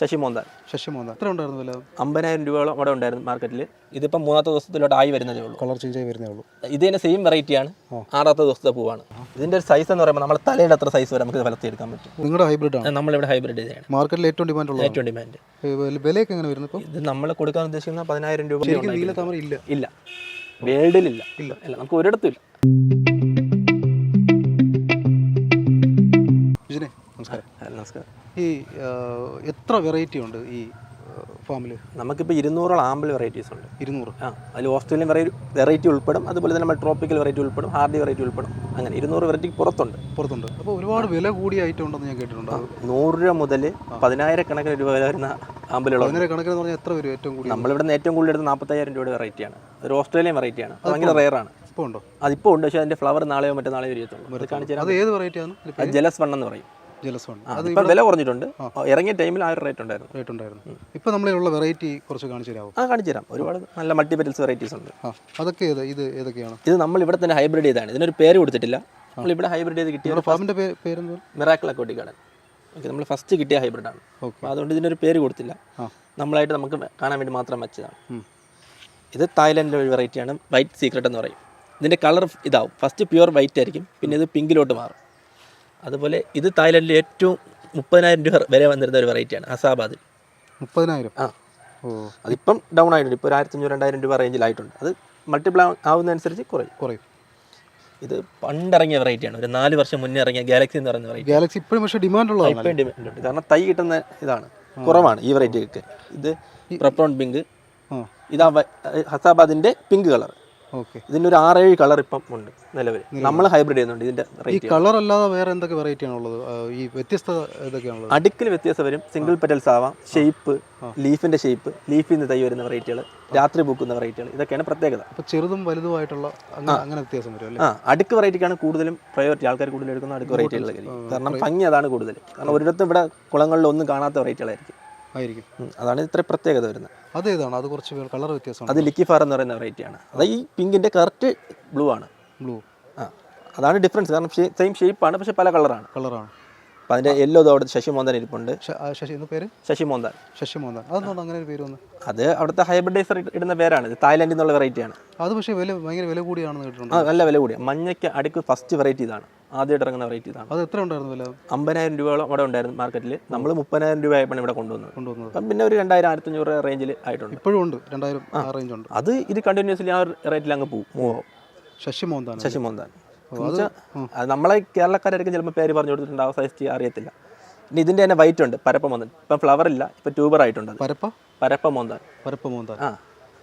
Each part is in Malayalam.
ശശി മോന്താൻ ശശി മോന്ത എത്ര ഉണ്ടായിരുന്നു വില? അമ്പതിനായിരം രൂപയോളം അവിടെ ഉണ്ടായിരുന്നു മാർക്കറ്റിൽ ഇതിപ്പം മൂന്നാമത്തെ ദിവസത്തിലോട്ട് ആയി വരുന്നതേ ഉള്ളൂ. കളർ ചേഞ്ച് ആയി വരുന്നേ ഉള്ളൂ. ഇത് തന്നെ സെയിം വെറൈറ്റിയാണ് ആറാമത്തെ ദിവസത്തെ പൂവാണ്. ഇതിന്റെ ഒരു സൈസ് എന്ന് പറയുമ്പോൾ നമ്മുടെ തലയുടെ അത്ര സൈസ് വരെ നമുക്ക് വളർത്തിയെടുക്കാൻ പറ്റും. നിങ്ങളുടെ ഹൈബ്രിഡ് ആണ്. നമ്മളിവിടെ ഹൈബ്രിഡ് ചെയ്യാണ് മാർക്കറ്റിൽ ഏറ്റവും ഡിമാൻഡ് ഉള്ളത് ഏറ്റവും ഡിമാൻഡ് വിലയൊക്കെ എങ്ങനെ വരുന്നു ഇത് നമ്മൾ കൊടുക്കാൻ ഉദ്ദേശിക്കുന്ന പതിനായിരം രൂപ താമര ഇല്ല. ഇല്ല. വേൾഡിലില്ല. ഇല്ല. ഇല്ല നമുക്ക് ഒരിടത്തും ഇല്ല. നമസ്കാരം. നമസ്കാരം. ഈ എത്ര വെറൈറ്റി ഉണ്ട് ഈ ഫാമിൽ നമുക്കിപ്പോൾ ഇരുന്നൂറോളം ആമ്പിൾ വെറൈറ്റീസ് ഉണ്ട്. ഇരുന്നൂറ്. ആ അതിൽ ഓസ്ട്രേലിയൻ വെറൈറ്റി ഉൾപ്പെടും അതുപോലെ തന്നെ നമ്മൾ ട്രോപ്പിക്കൽ വെറൈറ്റി ഉൾപ്പെടും ഹാർഡി വെറൈറ്റി ഉൾപ്പെടും അങ്ങനെ ഇരുന്നൂറ് വെറൈറ്റി പുറത്തുണ്ട്. പുറത്തുണ്ട്. അപ്പോൾ ഒരുപാട് വില കൂടിയ ഐറ്റം ഉണ്ടെന്ന് ഞാൻ കേട്ടിട്ടുണ്ട്. നൂറ് രൂപ മുതൽ പതിനായിരക്കണക്കിന് രൂപ വില വരുന്ന ആമ്പിളുകൾ പറഞ്ഞാൽ എത്ര വരും ഏറ്റവും കൂടുതൽ നമ്മളിവിടെ ഏറ്റവും കൂടുതൽ എടുത്ത് നാൽപ്പത്തയ്യായിരം രൂപയുടെ വെറൈറ്റിയാണ് ഒരു ഓസ്ട്രേലിയൻ വെറൈറ്റിയാണ് അത് ഭയങ്കര റെയറാണ് ഇപ്പോൾ ഉണ്ടോ? അതിപ്പോൾ ഉണ്ട് പക്ഷേ അതിന്റെ ഫ്ലവർ നാളെയോ മറ്റന്നാളെയോ വരത്തുള്ളൂ. അത് കാണിച്ചു അത് ഏത് വെറൈറ്റിയാണ് ജലസ് വൺ എന്ന് പറയും. ജലസ് വൺ ആ, ഇപ്പം വില കുറഞ്ഞിട്ടുണ്ട്. ഇറങ്ങിയ ടൈമിൽ ആ ഒരു റേറ്റ് ഉണ്ടായിരുന്നു. റേറ്റ് ഉണ്ടായിരുന്നു ഇപ്പോൾ നമ്മളിലുള്ള വെറൈറ്റി കുറച്ച് കാണിച്ചു തരാമോ ആ കാണിച്ചു തരാം. ഒരുപാട് നല്ല മൾട്ടിപെറ്റൽസ് വെറൈറ്റീസ് ഉണ്ട്. അതൊക്കെ ഏത് ഇത് ഏതൊക്കെയാണ്? ഇത് നമ്മൾ ഇവിടെ തന്നെ ഹൈബ്രിഡ് ചെയ്താണ് ഇതിനൊരു പേര് കൊടുത്തിട്ടില്ല. നമ്മൾ ഇവിടെ ഹൈബ്രിഡ് ചെയ്ത് കിട്ടിയ ഫാമിന്റെ പേരെന്താ മിറാക്കിൾ അക്കോട്ടി ഗാർഡൻ ഓക്കെ നമ്മൾ ഫസ്റ്റ് കിട്ടിയ ഹൈബ്രിഡാണ് അപ്പോൾ അതുകൊണ്ട് ഇതിനൊരു പേര് കൊടുത്തില്ല. നമ്മളായിട്ട് നമുക്ക് കാണാൻ വേണ്ടി മാത്രം വെച്ചതാണ്. ഇത് തായ്ലാൻഡിലെ ഒരു വെറൈറ്റിയാണ് വൈറ്റ് സീക്രട്ട് എന്ന് പറയും. ഇതിന്റെ കളർ ഇതാവും. ഫസ്റ്റ് പ്യുവർ വൈറ്റ് ആയിരിക്കും. പിന്നെ ഇത് പിങ്കിലോട്ട് മാറും. അതുപോലെ ഇത് തായ്ലൻഡിൽ ഏറ്റവും മുപ്പതിനായിരം രൂപ വരെ വന്നിരുന്ന ഒരു വെറൈറ്റിയാണ് അസാബാദ് മുപ്പതിനായിരം? ആ. ഓ. അതിപ്പം ഡൗൺ ആയിട്ടുണ്ട്. ഇപ്പോൾ ഒരു ആയിരത്തി അഞ്ഞൂറ് രണ്ടായിരം രൂപ റേഞ്ചിലായിട്ടുണ്ട് അത് മൾട്ടിപ്ലൈ ആവുന്നതനുസരിച്ച് കുറയും. കുറയും. ഇത് പണ്ടിറങ്ങിയ വെറൈറ്റിയാണ്. ഒരു നാല് വർഷം മുന്നേ ഇറങ്ങിയ ഗാലക്സി എന്ന് പറയുന്ന വെറൈറ്റി. ഗാലക്സി ഇപ്പോഴും പക്ഷേ ഡിമാൻഡ് ഉള്ള ഇപ്പോഴും ഡിമാൻഡ് ഉണ്ട്. കാരണം തൈ കിട്ടുന്ന ഇതാണ്. കുറവാണ് ഈ വെറൈറ്റിക്ക് ഇത് പ്രപ്രോൺ പിങ്ക് ഇതാ ഹസാബാദിന്റെ പിങ്ക് കളർ ഇതിന്റെ ഒരു ആറേഴ് കളർ ഇപ്പം ഉണ്ട് നിലവിൽ. നമ്മൾ ഹൈബ്രിഡ് ചെയ്യുന്നുണ്ട് ഇതിന്റെ ഈ കളർ അല്ലാതെ വേറെ എന്തൊക്കെ വെറൈറ്റി ആണുള്ളത് ഈ വ്യത്യസ്ത ഇതൊക്കെയാണുള്ളത് അടുക്കിൽ വ്യത്യസ്തം വരും. സിംഗിൾ പെറ്റൽസ് ആവാം. ഷേപ്പ് ലീഫിന്റെ ഷേപ്പ് ലീഫിൽ നിന്ന് തൈ വരുന്ന വെറൈറ്റികൾ രാത്രി പൂക്കുന്ന വെറൈറ്റികൾ ഇതൊക്കെയാണ് പ്രത്യേകത. അപ്പോൾ ചെറുതും വലുതുമായിട്ടുള്ള അങ്ങനെ വ്യത്യാസം വരും ആ. അടുക്ക് വെറൈറ്റിക്കാണ് കൂടുതലും പ്രയോറിറ്റി ആൾക്കാർ കൂടുതൽ എടുക്കുന്ന അടുക്ക് വെറൈറ്റികളിലായിരിക്കും കാരണം ഭംഗി അതാണ് കൂടുതൽ. കാരണം ഒരിടത്തും ഇവിടെ കുളങ്ങളിലൊന്നും കാണാത്ത വെറൈറ്റികളായിരിക്കും ആയിരിക്കും. അതാണ് ഇത്ര പ്രത്യേകത വരുന്നത്. അതേതാണ്? അത് കുറച്ച് കളർ വ്യത്യാസമാണ് അത് ലിക്കിഫാർ എന്ന് പറയുന്ന വെറൈറ്റി ആണ്. അത് ഈ പിങ്കിന്റെ കറക്റ്റ് ബ്ലൂ ആണ്. ബ്ലൂ ആ അതാണ് ഡിഫറൻസ് കാരണം സെയിം ആണ് പക്ഷേ പല കളറാണ് കളറാണ് അപ്പം അതിന്റെ യെല്ലോ അവിടെ ശശി മോന്തൻ ഇരിപ്പുണ്ട്. ശശി പേര്? ശശി മോന്താൻ. ശശി മോന്താൻ. അതെന്താണ് അങ്ങനെ ഒരു പേര് വന്ന്? അത് അവിടുത്തെ ഹൈബ്രിഡൈസർ ഇടുന്ന പേരാണ്. ഇത് തായ്ലാൻഡിൽ നിന്നുള്ള വെറൈറ്റിയാണ് അത് പക്ഷേ വില ഭയങ്കര വില കൂടിയാണെന്ന് കേട്ടിട്ടുണ്ട്. നല്ല വില കൂടിയാണ് മഞ്ഞയ്ക്ക് അടുക്ക് ഫസ്റ്റ് വെറൈറ്റി ഇതാണ്. ആദ്യമായിട്ട് ഇറങ്ങുന്ന വെറൈറ്റി ഇതാണ്. അത് എത്ര ഉണ്ടായിരുന്നു വില? അമ്പതിനായിരം രൂപയോളം അവിടെ ഉണ്ടായിരുന്നു മാർക്കറ്റിൽ നമ്മൾ മുപ്പതിനായിരം രൂപ ആയപ്പോൾ ഇവിടെ കൊണ്ടുവന്നത്. കൊണ്ടുവന്നത്. അപ്പം പിന്നെ ഒരു രണ്ടായിരം ആയിരത്തഞ്ഞൂറ് റേഞ്ചിൽ ആയിട്ടുണ്ട്. ഇപ്പോഴും ഉണ്ട്. രണ്ടായിരം ആ റേഞ്ച് ഉണ്ട്. അത് ഇത് കണ്ടിന്യൂസ്ലി ആ ഒരു റേറ്റിൽ അങ്ങ് പോകും മൂവ് ആവും ശശി മോന്താൻ. ശശി മോന്താൻ. നമ്മളെ കേരളക്കാരായിരിക്കും ചിലപ്പോൾ പേര് പറഞ്ഞു കൊടുത്തിട്ടുണ്ടാവും സൈസ് അറിയത്തില്ല. ഇനി ഇതിന്റെ തന്നെ വൈറ്റ് ഉണ്ട് പരപ്പ മോന്തൻ ഇപ്പം ഫ്ലവർ ഇല്ല ഇപ്പം ട്യൂബർ ആയിട്ടുണ്ട് പരപ്പ? പരപ്പ മോന്താൻ. പരപ്പ മോന്താൻ. ആ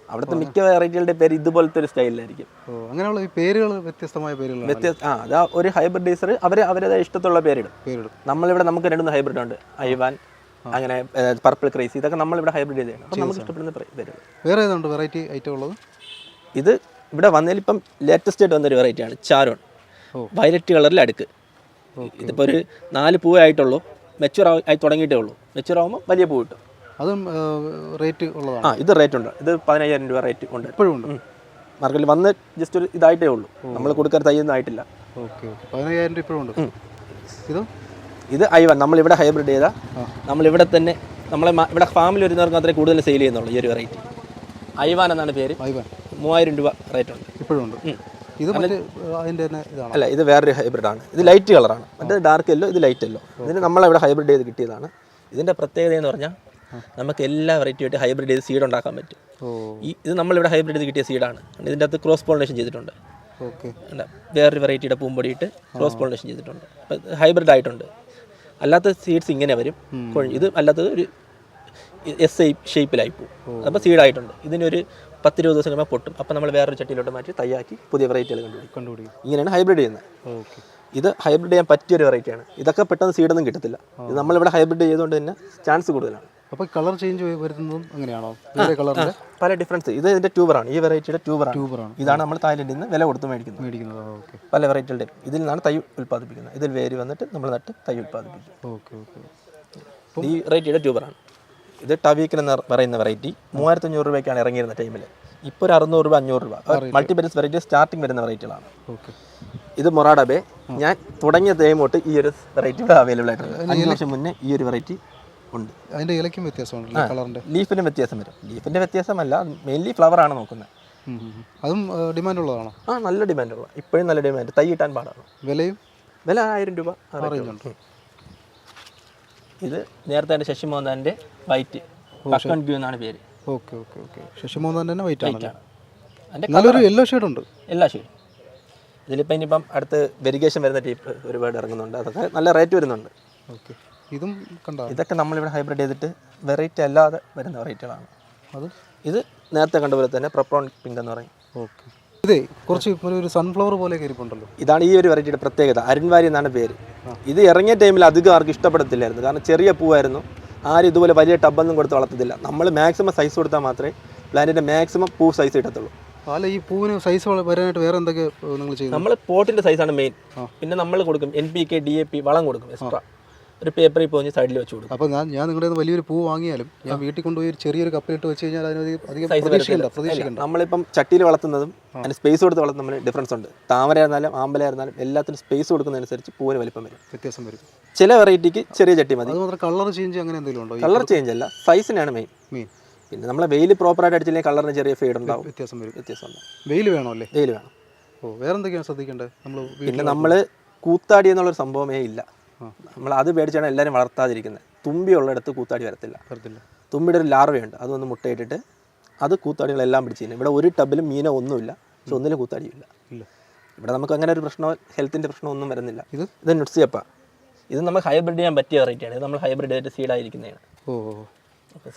അവിടുത്തെ മിക്ക വെറൈറ്റികളുടെ പേര് ഇതുപോലത്തെ ഒരു സ്റ്റൈലിലായിരിക്കും അങ്ങനെയുള്ള പേരുകൾ വ്യത്യസ്തമായ പേരുകൾ ആ അതാ ഒരു ഹൈബ്രിഡൈസർ അവർ അവരുടെ ഇഷ്ടത്തുള്ള പേരിടും. പേരിടും. നമ്മളിവിടെ നമുക്ക് രണ്ടുമൂന്ന് ഹൈബ്രിഡ് ഉണ്ട്. ഐവാൻ അങ്ങനെ പർപ്പിൾ ക്രൈസ് ഇതൊക്കെ നമ്മളിവിടെ ഹൈബ്രിഡ് ചെയ്തതാണ്. അപ്പം നമുക്ക് ഇഷ്ടപ്പെടുന്ന പേരുകൾ വേറെ ഏതുണ്ട് വെറൈറ്റി ഐറ്റം ഉള്ളത്? ഇത് ഇവിടെ വന്നതിൽ ഇപ്പം ലേറ്റസ്റ്റ് ആയിട്ട് വന്നൊരു വെറൈറ്റിയാണ് ചാരോൺ. വയലറ്റ് കളറിൽ അടുക്ക്. ഇതിപ്പോൾ ഒരു നാല് പൂവേ ആയിട്ടുള്ളൂ. മെച്ചുവർ ആയി തുടങ്ങിയിട്ടേ ഉള്ളൂ. മെച്ചൂർ ആകുമ്പോൾ വലിയ പൂ കിട്ടും. അതും റേറ്റ് ഉള്ളതാണ്. ആ ഇത് റേറ്റ് ഉണ്ട്. ഇത് പതിനയ്യായിരം രൂപ റേറ്റ് ഉണ്ട്. ഇപ്പോഴും ഉണ്ട്. മാർക്കറ്റിൽ വന്ന് ജസ്റ്റ് ഒരു ഇതായിട്ടേ ഉള്ളൂ. നമ്മൾ കൊടുക്കാൻ തയ്യൊന്നും ആയിട്ടില്ല. Okay okay. പതിനയ്യായിരം രൂപ ഇപ്പോഴും ഉണ്ട്. ഇത്? ഇത് ഐവൻ നമ്മളിവിടെ ഹൈബ്രിഡ് ചെയ്താൽ നമ്മളിവിടെ തന്നെ നമ്മളെ ഇവിടെ ഫാമിൽ വരുന്നവർക്ക് മാത്രമേ കൂടുതൽ സെയിൽ ചെയ്യുന്നുള്ളൂ ഈ ഒരു വെറൈറ്റി ഐവാൻ എന്നാണ് പേര്. ഐവാൻ മൂവായിരം രൂപ റേറ്റ് ഉണ്ട്. ഇപ്പോഴും ഉണ്ട്. ഇത് മറ്റേ അതിന്റെ തന്നെ ഇതാണ്. അല്ല ഇത് വേറൊരു ഹൈബ്രിഡ് ആണ്. ഇത് ലൈറ്റ് കളറാണ് മറ്റേ ഡാർക്ക് യെല്ലോ ഇത് ലൈറ്റ് യെല്ലോ ഇതിന് നമ്മളിവിടെ ഹൈബ്രിഡ് ചെയ്ത് കിട്ടിയതാണ്. ഇതിന്റെ പ്രത്യേകത എന്ന് പറഞ്ഞാൽ നമുക്ക് എല്ലാ വെറൈറ്റിയായിട്ട് ഹൈബ്രിഡ് ചെയ്ത് സീഡ് ഉണ്ടാക്കാൻ പറ്റും. ഈ ഇത് നമ്മളിവിടെ ഹൈബ്രിഡ് ചെയ്ത് കിട്ടിയ സീഡാണ് ഇതിന്റെ അകത്ത് ക്രോസ് പോളിനേഷൻ ചെയ്തിട്ടുണ്ട്. ഓക്കെ വേറൊരു വെറൈറ്റിയുടെ പൂമ്പൊടിയിട്ട് ക്രോസ് പോളിനേഷൻ ചെയ്തിട്ടുണ്ട്. ഹൈബ്രിഡ് ആയിട്ടുണ്ട്. അല്ലാത്ത സീഡ്സ് ഇങ്ങനെ വരും. ഇത് അല്ലാത്തത് ഒരു എസ് ഐ ഷേപ്പിലായി പോകും അപ്പോൾ സീഡായിട്ടുണ്ട് ഇതിനൊരു പത്തിരുപത് ദിവസം കഴിയുമ്പോൾ പൊട്ടും. അപ്പോൾ നമ്മൾ വേറൊരു ചട്ടിയിലോട്ട് മാറ്റി തയ്യാക്കി പുതിയ വെറൈറ്റികൾ കണ്ടുപിടിക്കും കണ്ടുപിടിക്കും ഇങ്ങനെയാണ് ഹൈബ്രിഡ് ചെയ്യുന്നത്. ഓക്കെ. ഇത് ഹൈബ്രിഡ് ചെയ്യാൻ പറ്റിയൊരു വെറൈറ്റിയാണ് ഇതൊക്കെ പെട്ടെന്ന് സീഡൊന്നും കിട്ടത്തില്ല. ഇത് നമ്മളിവിടെ ഹൈബ്രിഡ് ചെയ്തുകൊണ്ട് തന്നെ ചാൻസ് കൂടുതലാണ്. അപ്പോൾ കളർ ചേഞ്ച് വരുന്നതും അങ്ങനെയാണോ? വേറെ കളറിന്റെ പല ഡിഫറൻസ് ഇത് ഇതിന്റെ ട്യൂബറാണ് ഈ വെറൈറ്റിയുടെ ട്യൂബറാണ് ട്യൂബറാണ് ഇതാണ് നമ്മൾ തായ്ലൻഡിൽ നിന്ന് വില കൊടുത്ത് മേടിക്കുന്നത്. മേടിക്കുന്നത്. ഓക്കെ. പല വെറൈറ്റികളുടെ ഇതിൽ നിന്നാണ് തൈ ഉൽപ്പാദിപ്പിക്കുന്നത്. ഇതിൽ വേര് വന്നിട്ട് നമ്മൾ നട്ട് തൈ ഉൽപ്പാദിപ്പിക്കും. Okay okay. ഈ വെറൈറ്റിയുടെ ട്യൂബറാണ് ഇത് ടവീക്കൻ എന്ന് പറയുന്ന വെറൈറ്റി മൂവായിരത്തി അഞ്ഞൂറ് രൂപയ്ക്കാണ് ഇറങ്ങിയിരുന്ന ടൈമിൽ ഇപ്പോൾ ഒരു അറുന്നൂറ് രൂപ അഞ്ഞൂറ് രൂപ. മൾട്ടിപെരിസ് വെറൈറ്റി സ്റ്റാർട്ടിങ് വരുന്ന വെറൈറ്റികളാണ് ഓക്കെ ഇത് മൊറാഡബേ ഞാൻ തുടങ്ങിയ തേമോട്ട് ഈ ഒരു വെറൈറ്റി ഇവിടെ അവൈലബിൾ ആയിട്ടുണ്ട്. അഞ്ച് വർഷം മുന്നേ ഈ ഒരു വെറൈറ്റി ഉണ്ട്. അതിന്റെ ഇലയ്ക്കും വ്യത്യാസമുണ്ടല്ലോ കളറിന്റെ ലീഫിന് വ്യത്യാസം വരും. ലീഫിന്റെ വ്യത്യാസമല്ല മെയിൻലി ഫ്ലവർ ആണ് നോക്കുന്നത്. അതും ഡിമാൻഡ് ഉള്ളതാണോ? ആ നല്ല ഡിമാൻഡ് ഉള്ള. ഇപ്പോഴും നല്ല ഡിമാൻഡ് തൈ ഇട്ടാൻ പാടാണ്. വിലയും? വില ആയിരം രൂപ ഉള്ളൂ. ഇത് നേരത്തെ എന്റെ ശശിമോഹൻദാന്റെ വൈറ്റ് എന്നാണ് പേര്. ഓക്കെ ഓക്കെ ഓക്കെ ശശിമോഹൻ തന്നെ വൈറ്റ് അതിന്റെ നല്ലൊരു യെല്ലോ ഷെയ്ഡുണ്ട് എല്ലാ ഷെയ്ഡും ഇതിലിപ്പോൾ ഇനിയിപ്പം അടുത്ത് വെരിഗേഷൻ വരുന്ന ടൈപ്പ് ഒരുപാട് ഇറങ്ങുന്നുണ്ട്. അതൊക്കെ നല്ല റേറ്റ് വരുന്നുണ്ട്. ഓക്കെ ഇതും കണ്ടോ? ഇതൊക്കെ നമ്മളിവിടെ ഹൈബ്രിഡ് ചെയ്തിട്ട് വെറൈറ്റി അല്ലാതെ വരുന്ന വെറൈറ്റികളാണ് അത്? ഇത് നേരത്തെ കണ്ടുപോലെ തന്നെ പ്രൊപ്രോൺ പിങ്ക് എന്ന് പറയും. ഓക്കെ ഇതേ കുറച്ച് ഒരു സൺഫ്ലവർ പോലെ ഇരിപ്പുണ്ടല്ലോ ഇതാണ് ഈ ഒരു വെറൈറ്റിയുടെ പ്രത്യേകത. അരുൺവാരി എന്നാണ് പേര്. ഇത് ഇറങ്ങിയ ടൈമിൽ അധികം ആർക്കും ഇഷ്ടപ്പെടത്തില്ലായിരുന്നു. കാരണം ചെറിയ പൂവായിരുന്നു. ആരും ഇതുപോലെ വലിയ ടബൊന്നും കൊടുത്ത് വളർത്തത്തില്ല. നമ്മൾ മാക്സിമം സൈസ് കൊടുത്താൽ മാത്രമേ പ്ലാന്റിന്റെ മാക്സിമം പൂ സൈസ് കിട്ടത്തുള്ളൂ. അല്ല ഈ പൂവിന് സൈസ് വരാനായിട്ട് വേറെ എന്തൊക്കെ നിങ്ങൾ ചെയ്യുന്നു നമ്മൾ പോട്ടിന്റെ സൈസാണ് മെയിൻ പിന്നെ നമ്മൾ കൊടുക്കും N P K D A P വളം കൊടുക്കും എക്സ്ട്രാ ഒരു പേപ്പറിൽ പോയി സൈഡിൽ വെച്ച് കൊടുക്കും. അപ്പോൾ ഞാൻ ഞാൻ നിങ്ങളുടെ വലിയൊരു പൂ വാങ്ങിയാലും ഞാൻ വീട്ടിൽ കൊണ്ടുപോയി ഒരു ചെറിയൊരു കപ്പിലിട്ട് വെച്ച് കഴിഞ്ഞാൽ അതിന് അധികം നമ്മളിപ്പം ചട്ടിയിൽ വളർത്തുന്നതും അതിന് സ്പേസ് കൊടുത്ത് വളർത്തുന്ന തമ്മിൽ ഡിഫറൻസ് ഉണ്ട്. താമരയായിരുന്നാലും ആമ്പലായിരുന്നാലും എല്ലാത്തിനും സ്പേസ് കൊടുക്കുന്നതനുസരിച്ച് പൂവിന് വലിപ്പം വരും. വ്യത്യാസം വരും. ചില വെറൈറ്റിക്ക് ചെറിയ ചട്ടി മതി. കളർ ചേഞ്ച് അങ്ങനെ എന്തെങ്കിലും ഉണ്ടോ? കളർ ചേഞ്ച് അല്ല സൈസിനാണ് മെയിൻ മെയിൻ പിന്നെ നമ്മളെ വെയിൽ പ്രോപ്പറായിട്ട് അടിച്ചില്ലെങ്കിൽ കളറിന് ചെറിയ ഫീഡ് ഉണ്ടാവും. വ്യത്യാസം വരും. വ്യത്യാസം വെയിൽ വേണോ അല്ലേ? വെയിൽ വേണം. ഓ വേറെ എന്തൊക്കെയാണ് ശ്രദ്ധിക്കേണ്ടത്? നമ്മൾ പിന്നെ നമ്മൾ കൂത്താടി എന്നുള്ളൊരു സംഭവമേ ഇല്ല. നമ്മൾ അത് പേടിച്ചാണ് എല്ലാവരും വളർത്താതിരിക്കുന്നത്. തുമ്പി ഉള്ളിടത്ത് കൂത്താടി വരത്തില്ല. വരത്തില്ല. തുമ്പിയുടെ ഒരു ലാർവയുണ്ട്. അതൊന്ന് മുട്ടയിട്ടിട്ട് അത് കൂത്താടികളെല്ലാം പിടിച്ച് തിന്നും ഇവിടെ ഒരു ടബിലും മീനോ ഒന്നുമില്ല. പക്ഷെ ഒന്നിലും കൂത്താടിയില്ല. ഇല്ല. ഇവിടെ നമുക്ക് അങ്ങനെ ഒരു പ്രശ്നമോ ഹെൽത്തിന്റെ പ്രശ്നമോ ഒന്നും വരുന്നില്ല. ഇത്? ഇത് നുട്സിയപ്പ. ഇത് നമ്മൾ ഹൈബ്രിഡ് ചെയ്യാൻ പറ്റിയ വെറൈറ്റിയാണ്. ഇത് നമ്മൾ ഹൈബ്രിഡ് ചെയ്തിട്ട് സീഡായിരിക്കുന്നതാണ് ഓ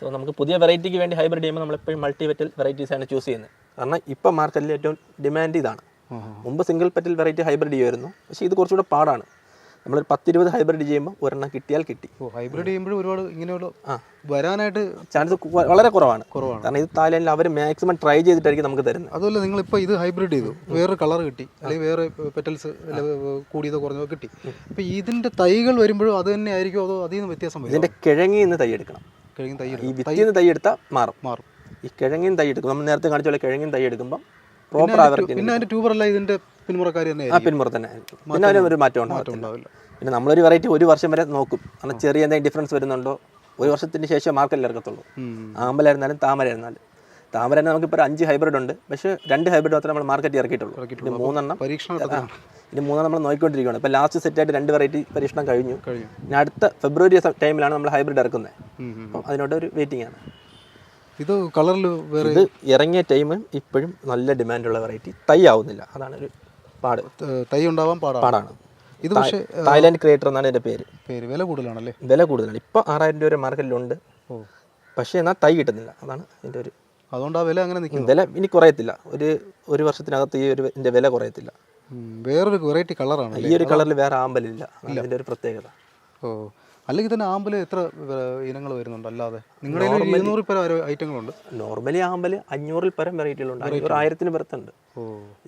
സോ നമുക്ക് പുതിയ വെറൈറ്റിക്ക് വേണ്ടി ഹൈബ്രിഡ് ചെയ്യുമ്പോൾ നമ്മളെപ്പോഴും മൾട്ടി വെറ്റൽ വെറൈറ്റീസാണ് ചൂസ് ചെയ്യുന്നത്. കാരണം ഇപ്പം മാർക്കറ്റിൽ ഏറ്റവും ഡിമാൻഡ് ഇതാണ്. മുമ്പ് സിംഗിൾ പെറ്റൽ വെറൈറ്റി ഹൈബ്രിഡ് ചെയ്യുമായിരുന്നു. പക്ഷേ ഇത് കുറച്ചുകൂടെ പാടാണ്. നമ്മളൊരു പത്തിരുപത് ഹൈബ്രിഡ് ചെയ്യുമ്പോൾ ഒരെണ്ണം കിട്ടിയാൽ കിട്ടി. ഓ ഹൈബ്രിഡ് ചെയ്യുമ്പോഴും ഒരുപാട് ഇങ്ങനെയുള്ള. വരാനായിട്ട് ചാൻസ് വളരെ കുറവാണ്. കുറവാണ്. കാരണം ഇത് തായ്ലാൻഡിൽ അവർ മാക്സിമം ട്രൈ ചെയ്തിട്ടായിരിക്കും നമുക്ക് തരുന്നത്. അതുപോലെ നിങ്ങൾ ഇപ്പൊ ഇത് ഹൈബ്രിഡ് ചെയ്തു. വേറെ കളർ കിട്ടി. അല്ലെങ്കിൽ വേറെ പെറ്റൽസ് കൂടിയതോ കുറഞ്ഞതോ കിട്ടി. അപ്പോൾ ഇതിന്റെ തൈകൾ വരുമ്പോഴും അത് തന്നെ ആയിരിക്കും അതോ അതിൽ നിന്ന് വ്യത്യാസം വരും ഇതിന്റെ കിഴങ്ങിൽ നിന്ന് തൈ എടുക്കണം. കിഴങ്ങി തൈ ഈ വിത്തിൽ നിന്ന് തൈ എടുത്താൽ മാറും. മാറും. ഈ കിഴങ്ങിൻ തൈ എടുക്കും. നമ്മൾ നേരത്തെ കാണിച്ച പോലെ കിഴങ്ങിൻ തൈ എടുക്കുമ്പോൾ പ്രോപ്പർ പിന്നെ അതിന്റെ ട്യൂബറല്ല ഇതിന്റെ തന്നെ ആ പിന്മുറ തന്നെ ആയിരിക്കും. പിന്നെ അതിന് ഒരു മാറ്റം ഉണ്ടാവും ഉണ്ടാവില്ല. പിന്നെ നമ്മളൊരു വെറൈറ്റി ഒരു വർഷം വരെ നോക്കും. കാരണം ചെറിയ എന്തെങ്കിലും ഡിഫറൻസ് വരുന്നുണ്ടോ? ഒരു വർഷത്തിന് ശേഷം മാർക്കറ്റിൽ ഇറക്കത്തുള്ളൂ. ആമ്പലായിരുന്നാലും താമരയായിരുന്നാലും. താമര തന്നെ നമുക്കിപ്പോൾ ഒരു അഞ്ച് ഹൈബ്രിഡ് ഉണ്ട്. പക്ഷേ രണ്ട് ഹൈബ്രിഡ് മാത്രമേ നമ്മൾ മാർക്കറ്റിൽ ഇറക്കിയിട്ടുള്ളൂ. ഇനി മൂന്നെണ്ണം. പരീക്ഷണം ഇനി മൂന്നെണ്ണം നമ്മൾ നോക്കിക്കൊണ്ടിരിക്കുകയാണ്. ഇപ്പോൾ ലാസ്റ്റ് സെറ്റായിട്ട് രണ്ട് വെറൈറ്റി പരീക്ഷണം കഴിഞ്ഞു. കഴിഞ്ഞു. ഇനി അടുത്ത ഫെബ്രുവരി ടൈമിലാണ് നമ്മൾ ഹൈബ്രിഡ് ഇറക്കുന്നത്. അപ്പം അതിനോട് ഒരു വെയിറ്റിംഗ് ആണ്. ഇത് കളറിൽ വേറെ ഇത് ഇറങ്ങിയ ടൈം ഇപ്പോഴും നല്ല ഡിമാൻഡുള്ള വെറൈറ്റി തൈ ആവുന്നില്ല. അതാണ് ഒരു പാട്. തൈ ഉണ്ടാവാൻ പാടാണ്. പാടാണ്. ഇത് പക്ഷേ തായ്ലാൻഡ് ക്രിയേറ്റർ എന്നാണ് എന്റെ പേര്. പേര് വില കൂടുതലാണല്ലേ? വില കൂടുതലാണ്. ഇപ്പോൾ ആറായിരം രൂപ മാർക്കറ്റിലുണ്ട്. പക്ഷെ എന്നാൽ തൈ കിട്ടുന്നില്ല. അതാണ് എന്റെ ഒരു അതുകൊണ്ട് ആ വില അങ്ങനെ നിൽക്കും വില ഇനി കുറയത്തില്ല. ഒരു ഒരു വർഷത്തിനകത്ത് ഈ ഒരു ഇതിന്റെ വില കുറയത്തില്ല. വേറൊരു വെറൈറ്റി കളറാണ് ഈ ഒരു കളറിൽ വേറെ ആമ്പലില്ല. അതാണ് ഇതിന്റെ ഒരു പ്രത്യേകത. ഓ. അല്ലെങ്കിൽ തന്നെ ആമ്പൽ എത്ര ഇനങ്ങൾ വരുന്നുണ്ട് അല്ലാതെ? നിങ്ങളുടെ പേര് ഐറ്റങ്ങളുണ്ട്. നോർമലി ആമ്പൽ അഞ്ഞൂറിൽ പരം വെറൈറ്റികളുണ്ട് അഞ്ഞൂറ് ആയിരത്തിന് പുറത്തുണ്ട്.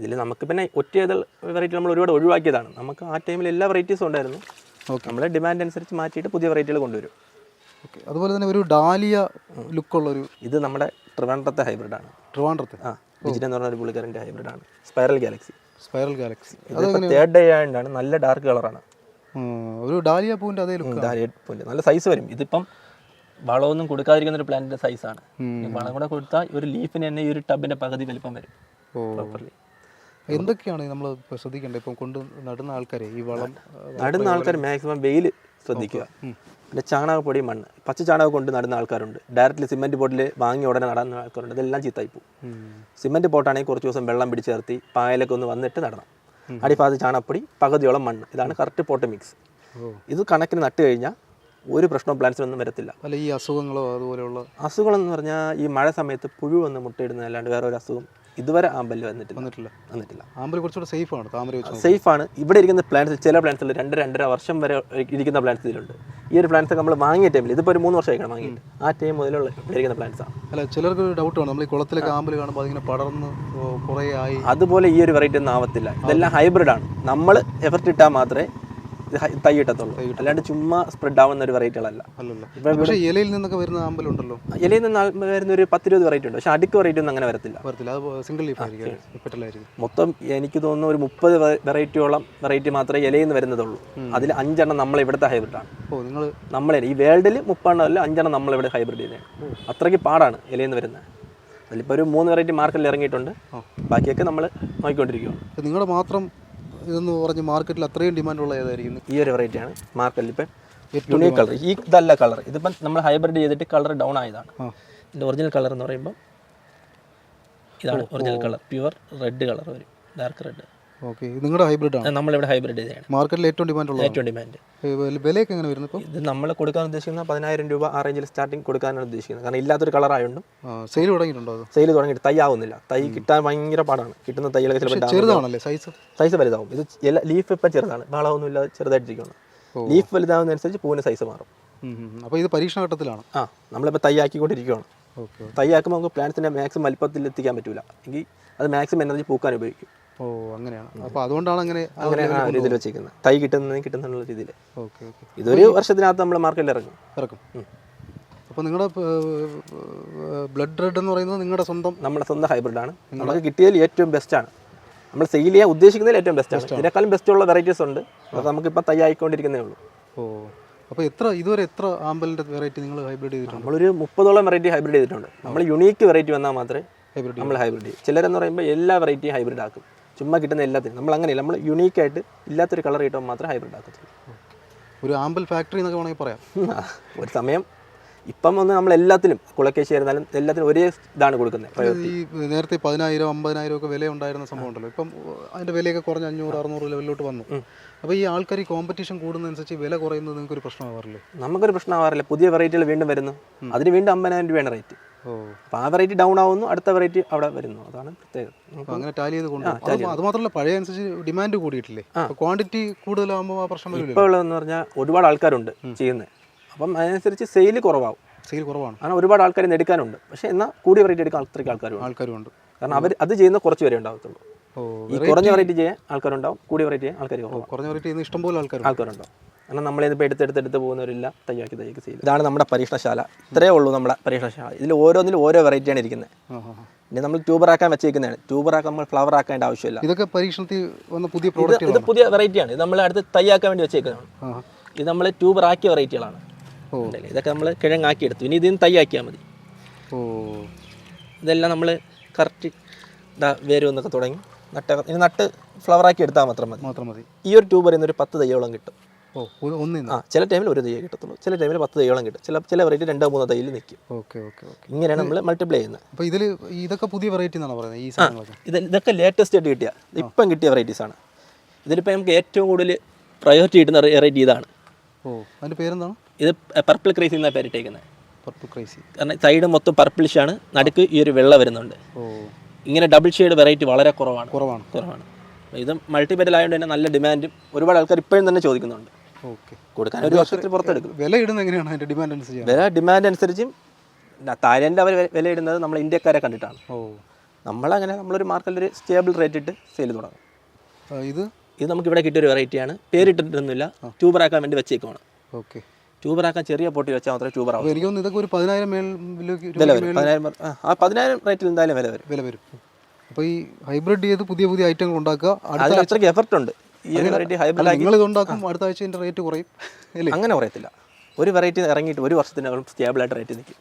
ഇതിൽ നമുക്ക് പിന്നെ ഒറ്റ ഏതൽ വെറൈറ്റി നമ്മൾ ഒരുപാട് ഒഴിവാക്കിയതാണ്. നമുക്ക് ആ ടൈമിൽ എല്ലാ വെറൈറ്റീസും ഉണ്ടായിരുന്നു. ഓക്കെ നമ്മളെ ഡിമാൻഡ് അനുസരിച്ച് മാറ്റിയിട്ട് പുതിയ വെറൈറ്റികൾ കൊണ്ടുവരും. ഓക്കെ അതുപോലെ തന്നെ ഒരു ഡാലിയ ലുക്കുള്ളൊരു ഇത് നമ്മുടെ ട്രിവാൻഡ്രത്തെ ഹൈബ്രിഡാണ് ട്രിവാൻഡ്രത്തെ? ആ വിജിറ്റ് എന്ന് പറഞ്ഞ ഒരു പുള്ളിക്കാരന്റെ ഹൈബ്രിഡാണ് spiral galaxy spiral galaxy third day ആയതുകൊണ്ടാണ് നല്ല ഡാർക്ക് കളറാണ് ഒരു ഡാലിയ പൂവിന്റെ അതേ ലുക്ക് ഡാലിയ പോയിന്റ് നല്ല സൈസ് വരും. ഇതിപ്പം വളമൊന്നും കൊടുക്കാതിരിക്കുന്ന ഒരു പ്ലാന്റിന്റെ ആണ്. വളം കൂടെ കൊടുത്താൽ ഒരു ലീഫിന് തന്നെ ഈ ഒരു ടബിന്റെ പകുതി വലിപ്പം വരും. പ്രോപ്പർലി എന്തൊക്കെയാണ് നമ്മൾ ശ്രദ്ധിക്കേണ്ടത്? ഇപ്പം കൊണ്ട് നടുന്ന ആൾക്കാരെ ഈ വളം നടുന്ന ആൾക്കാർ മാക്സിമം വെയിൽ ശ്രദ്ധിക്കുക. പിന്നെ ചാണകപ്പൊടി മണ്ണ്. പച്ച ചാണകം കൊണ്ട് നടുന്ന ആൾക്കാരുണ്ട്. ഡയറക്റ്റ്ലി സിമെന്റ് ബോട്ടിൽ വാങ്ങി ഉടനെ നടുന്ന ആൾക്കാരുണ്ട്. ഇതെല്ലാം ചീത്തായി പോകും. സിമെന്റ് ബോട്ടാണെങ്കിൽ കുറച്ച് ദിവസം വെള്ളം പിടിച്ചേർത്തി പായലൊക്കെ ഒന്ന് വന്നിട്ട് നടണം. അടിഭാഗത്ത് ചാണകപ്പൊടി പകുതിയോളം മണ്ണ്. ഇതാണ് കറക്റ്റ് പോട്ട് മിക്സ് ഇത് കണക്കിന് നട്ട് കഴിഞ്ഞാൽ ഒരു പ്രശ്നവും പ്ലാന്റ്സിനൊന്നും വരത്തില്ല. അല്ല ഈ അസുഖങ്ങളോ അതുപോലെയുള്ള? അസുഖങ്ങളെന്ന് പറഞ്ഞാൽ ഈ മഴ സമയത്ത് പുഴു വന്ന് മുട്ടയിടുന്ന അല്ലാണ്ട് വേറെ ഒരു അസുഖം ഇതുവരെ ആമ്പൽ വന്നിട്ടില്ല. വന്നിട്ടില്ല. വന്നിട്ടില്ല. ആമ്പൽ കുറച്ചുകൂടെ സേഫ് ആണ് താമര സേഫ് ആണ്. ഇവിടെ ഇരിക്കുന്ന പ്ലാന്റ്സ് ചില പ്ലാന്റ്സിൽ രണ്ട് രണ്ടര വർഷം വരെ ഇരിക്കുന്ന പ്ലാന്റ്സ് ഇതിലുണ്ട്. ഈ ഒരു പ്ലാന്റ്സ് നമ്മൾ വാങ്ങിയ ടൈമിൽ ഇതിപ്പോൾ ഒരു മൂന്ന് വർഷമായിക്കണം വാങ്ങിയിട്ട്. ആ ടൈം മുതലുള്ള ഇരിക്കുന്ന പ്ലാന്റ്സ് ആണ് അല്ല ചിലർക്ക് ഒരു ഡൗട്ട് ആണ്. നമ്മൾ ഈ കുളത്തിലെ കാമ്പിൽ കാണുമ്പോൾ അതിങ്ങനെ പടർന്ന് കുറേ ആയി. അതുപോലെ ഈ ഒരു വെറൈറ്റി ഒന്നും ആവത്തില്ല. ഇതെല്ലാം ഹൈബ്രിഡ് ആണ്. നമ്മൾ എഫർട്ട് ഇട്ടാൽ മാത്രമേ തൈ കിട്ടത്തുള്ളൂ. അല്ലാണ്ട് ചുമ്മാ സ്പ്രെഡ് ആവുന്ന ഒരു വെറൈറ്റികളല്ല പക്ഷേ ഇലയിൽ നിന്നൊക്കെ വരുന്ന ആമ്പലുണ്ടല്ലോ ഇലയിൽ നിന്ന് വരുന്ന ഒരു പത്തിരുപത് വെറൈറ്റി ഉണ്ട്. പക്ഷെ അടുക്ക് വെറൈറ്റി ഒന്നും അങ്ങനെ വരത്തില്ല. വരത്തില്ല. അത് സിംഗിൾ ലീഫ് മൊത്തം എനിക്ക് തോന്നുന്നു ഒരു മുപ്പത് വെറൈറ്റിയോളം വെറൈറ്റി മാത്രമേ ഇലയിൽ നിന്ന് വരുന്നതുള്ളൂ. അതിൽ അഞ്ചെണ്ണം നമ്മൾ ഇവിടുത്തെ ഹൈബ്രിഡാണ് ഓ നിങ്ങൾ നമ്മളെ ഈ വേൾഡിൽ മുപ്പെണ്ണം അല്ല അഞ്ചെണ്ണം നമ്മളിവിടെ ഹൈബ്രിഡ് ചെയ്തതാണ് അത്രയ്ക്ക് പാടാണ് ഇലയിൽ നിന്ന് വരുന്നത്. അതിലിപ്പോൾ ഒരു മൂന്ന് വെറൈറ്റി മാർക്കറ്റിൽ ഇറങ്ങിയിട്ടുണ്ട്. ബാക്കിയൊക്കെ നമ്മൾ നോക്കിക്കൊണ്ടിരിക്കുകയാണ് നിങ്ങളുടെ മാത്രം ഇതെന്ന് പറഞ്ഞ് മാർക്കറ്റിൽ അത്രയും ഡിമാൻഡുള്ള ഏതായിരിക്കും ഈ ഒരു വെറൈറ്റിയാണ് മാർക്കറ്റിൽ ഇപ്പം യുണീക് കളർ ഈ ഇതല്ല കളർ ഇതിപ്പം നമ്മൾ ഹൈബ്രിഡ് ചെയ്തിട്ട് കളർ ഡൗൺ ആയതാണ്. ഇതിന്റെ ഒറിജിനൽ കളർ എന്ന് പറയുമ്പോൾ ഇതാണ് original colour pure red colour വരും. ഡാർക്ക് റെഡ് ഓക്കെ നിങ്ങളുടെ ഹൈബ്രിഡ് ആണ്? നമ്മളിവിടെ ഹൈബ്രിഡ് ചെയ്തതാണ്. മാർക്കറ്റിൽ ഏറ്റവും ഡിമാൻഡുള്ള ഏറ്റവും ഡിമാൻഡ് വിലയൊക്കെ എങ്ങനെ വരുന്നത് ഇത് നമ്മൾ കൊടുക്കാൻ ഉദ്ദേശിക്കുന്ന പതിനായിരം രൂപ ആ റേഞ്ചിൽ സ്റ്റാർട്ടിംഗ് കൊടുക്കാനാണ് ഉദ്ദേശിക്കുന്നത്. കാരണം ഇല്ലാത്തൊരു കളർ ആയതുകൊണ്ട് സെയിൽ തുടങ്ങിയിട്ടുണ്ടോ സെയിൽ തുടങ്ങിയിട്ട് തൈ ആവുന്നില്ല. തൈ കിട്ടാൻ ഭയങ്കര പാടാണ്. കിട്ടുന്ന തൈകളൊക്കെ ചിലപ്പോൾ ചെറുതാണല്ലേ സൈസ് സൈസ് വലുതാവും. ഇത് ലീഫ് ഇപ്പം ചെറുതാണ്. വളമൊന്നും ഇല്ലാതെ ചെറുതായിട്ടിരിക്കണം ലീഫ് വലുതാവുന്നതനുസരിച്ച് പൂവിന് സൈസ് മാറും. അപ്പോൾ ഇത് പരീക്ഷണഘട്ടത്തിലാണ്? ആ നമ്മളിപ്പോൾ തയ്യാക്കിക്കൊണ്ടിരിക്കുകയാണ് ഓക്കെ തൈ ആക്കുമ്പോൾ നമുക്ക് പ്ലാന്റ്സിന്റെ മാക്സിമം വലിപ്പത്തിൽ എത്തിക്കാൻ പറ്റില്ല എങ്കിൽ അത് മാക്സിമം എനർജി പൂക്കാൻ ഉപയോഗിക്കും. ഓ അങ്ങനെയാണ്? അപ്പോൾ അതുകൊണ്ടാണ് അങ്ങനെ അങ്ങനെ ആ ഒരു ഇതിൽ വെച്ചിരിക്കുന്നത്. തൈ കിട്ടുന്നതിന് കിട്ടുന്നുള്ള രീതിയിൽ. Okay okay. ഇതൊരു വർഷത്തിനകത്ത് നമ്മൾ മാർക്കറ്റിൽ ഇറങ്ങും. ഇറക്കും. അപ്പോൾ നിങ്ങളുടെ ബ്ലഡ് റെഡ് എന്ന് പറയുന്നത് നിങ്ങളുടെ സ്വന്തം നമ്മുടെ സ്വന്തം ഹൈബ്രിഡാണ് നമുക്ക് കിട്ടിയതിൽ ഏറ്റവും ബെസ്റ്റ് ആണ്. നമ്മൾ സെയിൽ ചെയ്യാൻ ഉദ്ദേശിക്കുന്നതിൽ ഏറ്റവും ബെസ്റ്റാണ് ഇതിനേക്കാളും ബെസ്റ്റ് ഉള്ള വെറൈറ്റീസ് ഉണ്ട്. അത് നമുക്കിപ്പോൾ തൈ ആയിക്കൊണ്ടിരിക്കുന്നേ ഉള്ളൂ. ഓ അപ്പോൾ എത്ര ഇതുവരെ എത്ര ആമ്പലിന്റെ വെറൈറ്റി നിങ്ങൾ ഹൈബ്രിഡ് ചെയ്തിട്ടുണ്ട്? നമ്മളൊരു മുപ്പതോളം വെറൈറ്റി ഹൈബ്രിഡ് ചെയ്തിട്ടുണ്ട്. നമ്മൾ യുണീക്ക് വെറൈറ്റി വന്നാൽ മാത്രമേ ഹൈബ്രിഡ് നമ്മൾ ഹൈബ്രിഡ് ചെയ്യും. ചിലരെന്ന് പറയുമ്പോൾ എല്ലാ വെറൈറ്റിയും ഹൈബ്രിഡ് ആക്കും. ചുമ്മാ കിട്ടുന്ന എല്ലാത്തിനും. നമ്മൾ അങ്ങനെയല്ല നമ്മൾ യുണീക്കായിട്ട് ഇല്ലാത്തൊരു കളർ കിട്ടുമ്പോൾ മാത്രമേ ഹൈബ്രിഡ് ആക്കത്തുള്ളൂ. ഒരു ആമ്പിൾ ഫാക്ടറി എന്നൊക്കെ വേണമെങ്കിൽ പറയാം. ഒരു സമയം ഇപ്പം ഒന്ന് നമ്മൾ എല്ലാത്തിലും കുളക്കേശി ആയിരുന്നാലും എല്ലാത്തിനും ഒരേ ഇതാണ് കൊടുക്കുന്നത് ഈ നേരത്തെ പതിനായിരം അമ്പതിനായിരം ഒക്കെ വില ഉണ്ടായിരുന്ന സംഭവം ഉണ്ടല്ലോ ഇപ്പം അതിന്റെ വിലയൊക്കെ കുറഞ്ഞ് അഞ്ഞൂറ് അറുന്നൂറ് ലെവലിലോട്ട് വന്നു. അപ്പോൾ ഈ ആൾക്കാർ ഈ കോമ്പറ്റീഷൻ കൂടുന്നതനുസരിച്ച് വില കുറയുന്നത് നിങ്ങൾക്ക് ഒരു പ്രശ്നമാവാറില്ലേ? നമുക്കൊരു പ്രശ്നമാവാറില്ല. പുതിയ വെറൈറ്റികൾ വീണ്ടും വരുന്നു. അതിന് വീണ്ടും അമ്പതിനായിരം രൂപയാണ് റേറ്റ് അപ്പോൾ ആ വെറൈറ്റി ഡൗൺ ആവുന്നു അടുത്ത വെറൈറ്റി അവിടെ വരുന്നു. അതാണ് പ്രത്യേകത. അങ്ങനെ ടാലി ചെയ്ത് കൊണ്ടുപോകും അത് മാത്രമല്ല പഴയ അനുസരിച്ച് ഡിമാൻഡ് കൂടിയിട്ടില്ലേ? ക്വാണ്ടിറ്റി കൂടുതലാകുമ്പോൾ ആ പ്രശ്നം ഇപ്പോൾ ഉള്ളതെന്ന് പറഞ്ഞാൽ ഒരുപാട് ആൾക്കാരുണ്ട് ചെയ്യുന്നത് അപ്പം അതിനനുസരിച്ച് സെയിൽ കുറവാകും സെയിൽ കുറവാണ്. കാരണം ഒരുപാട് ആൾക്കാർ എടുക്കാനുണ്ട്. പക്ഷേ എന്നാൽ കൂടിയ വെറൈറ്റി എടുക്കാൻ അത്രയ്ക്ക് ആൾക്കാരുണ്ട്. ആൾക്കാരും ഉണ്ട് കാരണം അവർ അത് ചെയ്യുന്ന കുറച്ച് പേരെ ഉണ്ടാകത്തുള്ളൂ ഈ കുറഞ്ഞ വെറൈറ്റി ചെയ്യാൻ ആൾക്കാരുണ്ടാവും കൂടിയ വെറൈറ്റി ചെയ്യാൻ ആൾക്കാർ കുറഞ്ഞ വെറൈറ്റി ഇഷ്ടംപോലെ ആൾക്കാർ ആൾക്കാരുണ്ടാവും കാരണം നമ്മളിതിപ്പോൾ എടുത്തെടുത്തെടുത്ത് പോകുന്നവരില്ല തയ്യാക്കി തയ്യാക്കി ചെയ്യും ഇതാണ് നമ്മുടെ പരീക്ഷണശാല. ഇത്രയേ ഉള്ളൂ നമ്മുടെ പരീക്ഷണശാല. ഇതിൽ ഓരോന്നിലും ഓരോ വെറൈറ്റിയാണ് ഇരിക്കുന്നത്. ഇനി നമ്മൾ ട്യൂബറാക്കാൻ വെച്ചേക്കുന്നതാണ്. ട്യൂബറാക്കാൻ നമ്മൾ ഫ്ലവർ ആക്കേണ്ട ആവശ്യമില്ല. ഇതൊക്കെ പരീക്ഷണത്തിൽ വന്ന പുതിയ ഇത് പ്രോഡക്റ്റ് ഇത് പുതിയ വെറൈറ്റിയാണ് ഇത് നമ്മൾ അടുത്ത് തയ്യാക്കാൻ വേണ്ടി വെച്ചേക്കുന്നതാണ്. ഇത് നമ്മൾ ട്യൂബറാക്കിയ വെറൈറ്റികളാണ്? ഇതൊക്കെ നമ്മൾ കിഴങ്ങാക്കി എടുത്തു. ഇനി ഇതിന് തയ്യാക്കിയാൽ മതി. ഓ. ഇതെല്ലാം നമ്മൾ കറക്റ്റ് ഇതാ വേരൊന്നൊക്കെ തുടങ്ങി. നട്ട ഇനി നട്ട് ഫ്ലവറാക്കി എടുത്താൽ മാത്രം മതി. മാത്രം മതി. ഈ ഒരു ട്യൂബറിൽ നിന്ന് ഒരു പത്ത് തയ്യോളം കിട്ടും. ഓ ഒന്ന് ആ ചില ടൈമിൽ ഒരു തയ്യേ കിട്ടത്തുള്ളൂ. ചില ടൈമിൽ പത്ത് തയ്യോളം കിട്ടും. ചില ചില വെറൈറ്റി രണ്ടോ മൂന്നോ തയ്യിൽ നിൽക്കും. Okay okay okay. ഇങ്ങനെയാണ് നമ്മൾ മൾട്ടിപ്ലൈ ചെയ്യുന്നത്. അപ്പോൾ ഇതിൽ ഇതൊക്കെ പുതിയ വെറൈറ്റി എന്നാണ് പറയുന്നത് ഈ സാധനങ്ങളൊക്കെ? ഇത് ഇതൊക്കെ ലേറ്റസ്റ്റ് ആയിട്ട് കിട്ടിയ. ഇപ്പം കിട്ടിയ വെറൈറ്റീസ് ആണ്. ഇതിലിപ്പോൾ നമുക്ക് ഏറ്റവും കൂടുതൽ പ്രയോറിറ്റി കിട്ടുന്ന വെറൈറ്റി ഇതാണ്. ഓ അതിന്റെ പേരെന്താണ്? ഇത് പർപ്പിൾ ക്രൈസി എന്നാണ് പേരിട്ടേക്കുന്നത് പർപ്പിൾ ക്രൈസി കാരണം സൈഡ് മൊത്തം പർപ്പിളിഷാണ് ആണ് നടുക്ക് ഈ ഒരു വെള്ള വരുന്നുണ്ട്. ഓ. ഇങ്ങനെ ഡബിൾ ഷെയ്ഡ് വെറൈറ്റി വളരെ കുറവാണ്. കുറവാണ്. കുറവാണ്. ഇത് മൾട്ടി മൾട്ടിപെറ്റൽ ആയതുകൊണ്ട് തന്നെ നല്ല ഡിമാൻഡും ഒരുപാട് ആൾക്കാർ ഇപ്പോഴും തന്നെ ചോദിക്കുന്നുണ്ട്. ഓക്കെ. കൊടുക്കാൻ ഒരു വർഷത്തിൽ പുറത്തെടുക്കും. വില ഇടുന്നത് എങ്ങനെയാണ്? അതിന്റെ ഡിമാൻഡ് അനുസരിച്ച്. വില ഡിമാൻഡ് അനുസരിച്ചും തായ്ലൻഡ് അവർ വില ഇടുന്നത് നമ്മൾ ഇന്ത്യക്കാരെ കണ്ടിട്ടാണ്. ഓ. നമ്മളങ്ങനെ നമ്മളൊരു മാർക്കറ്റിൽ ഒരു സ്റ്റേബിൾ റേറ്റ് ഇട്ട് സെയിൽ തുടങ്ങും. ഇത്? ഇത് നമുക്ക് ഇവിടെ കിട്ടിയൊരു വെറൈറ്റിയാണ് പേരിട്ടിട്ടൊന്നുമില്ല. ട്യൂബറാക്കാൻ വേണ്ടി വെച്ചേക്കുവാണ്. ഓക്കെ. ട്യൂബറാക്കാൻ ചെറിയ പൊട്ടി വെച്ചാൽ മാത്രമേ ട്യൂബർ ആവും. എനിക്ക് തോന്നുന്നു ഇതൊക്കെ ഒരു പതിനായിരം വില വരും. പതിനായിരം ആ, പതിനായിരം റേറ്റിൽ എന്തായാലും വില വരും. വില വരും. അപ്പോൾ ഈ ഹൈബ്രിഡ് ചെയ്ത് പുതിയ പുതിയ ഐറ്റങ്ങൾ ഉണ്ടാക്കുക? അടുത്ത അതിൽ അത്രയ്ക്ക് എഫർട്ട് ഉണ്ട്. ഈ ഒരു വെറൈറ്റി ഹൈബ്രിഡ് നിങ്ങൾ ഇത് ഉണ്ടാക്കും അടുത്ത ആഴ്ച ഇതിന്റെ റേറ്റ് കുറയും അല്ലേ? അങ്ങനെ കുറയത്തില്ല. ഒരു വെറൈറ്റി ഇറങ്ങിയിട്ട് ഒരു വർഷത്തിനകം സ്റ്റേബിളായിട്ട് റേറ്റ് നിൽക്കും.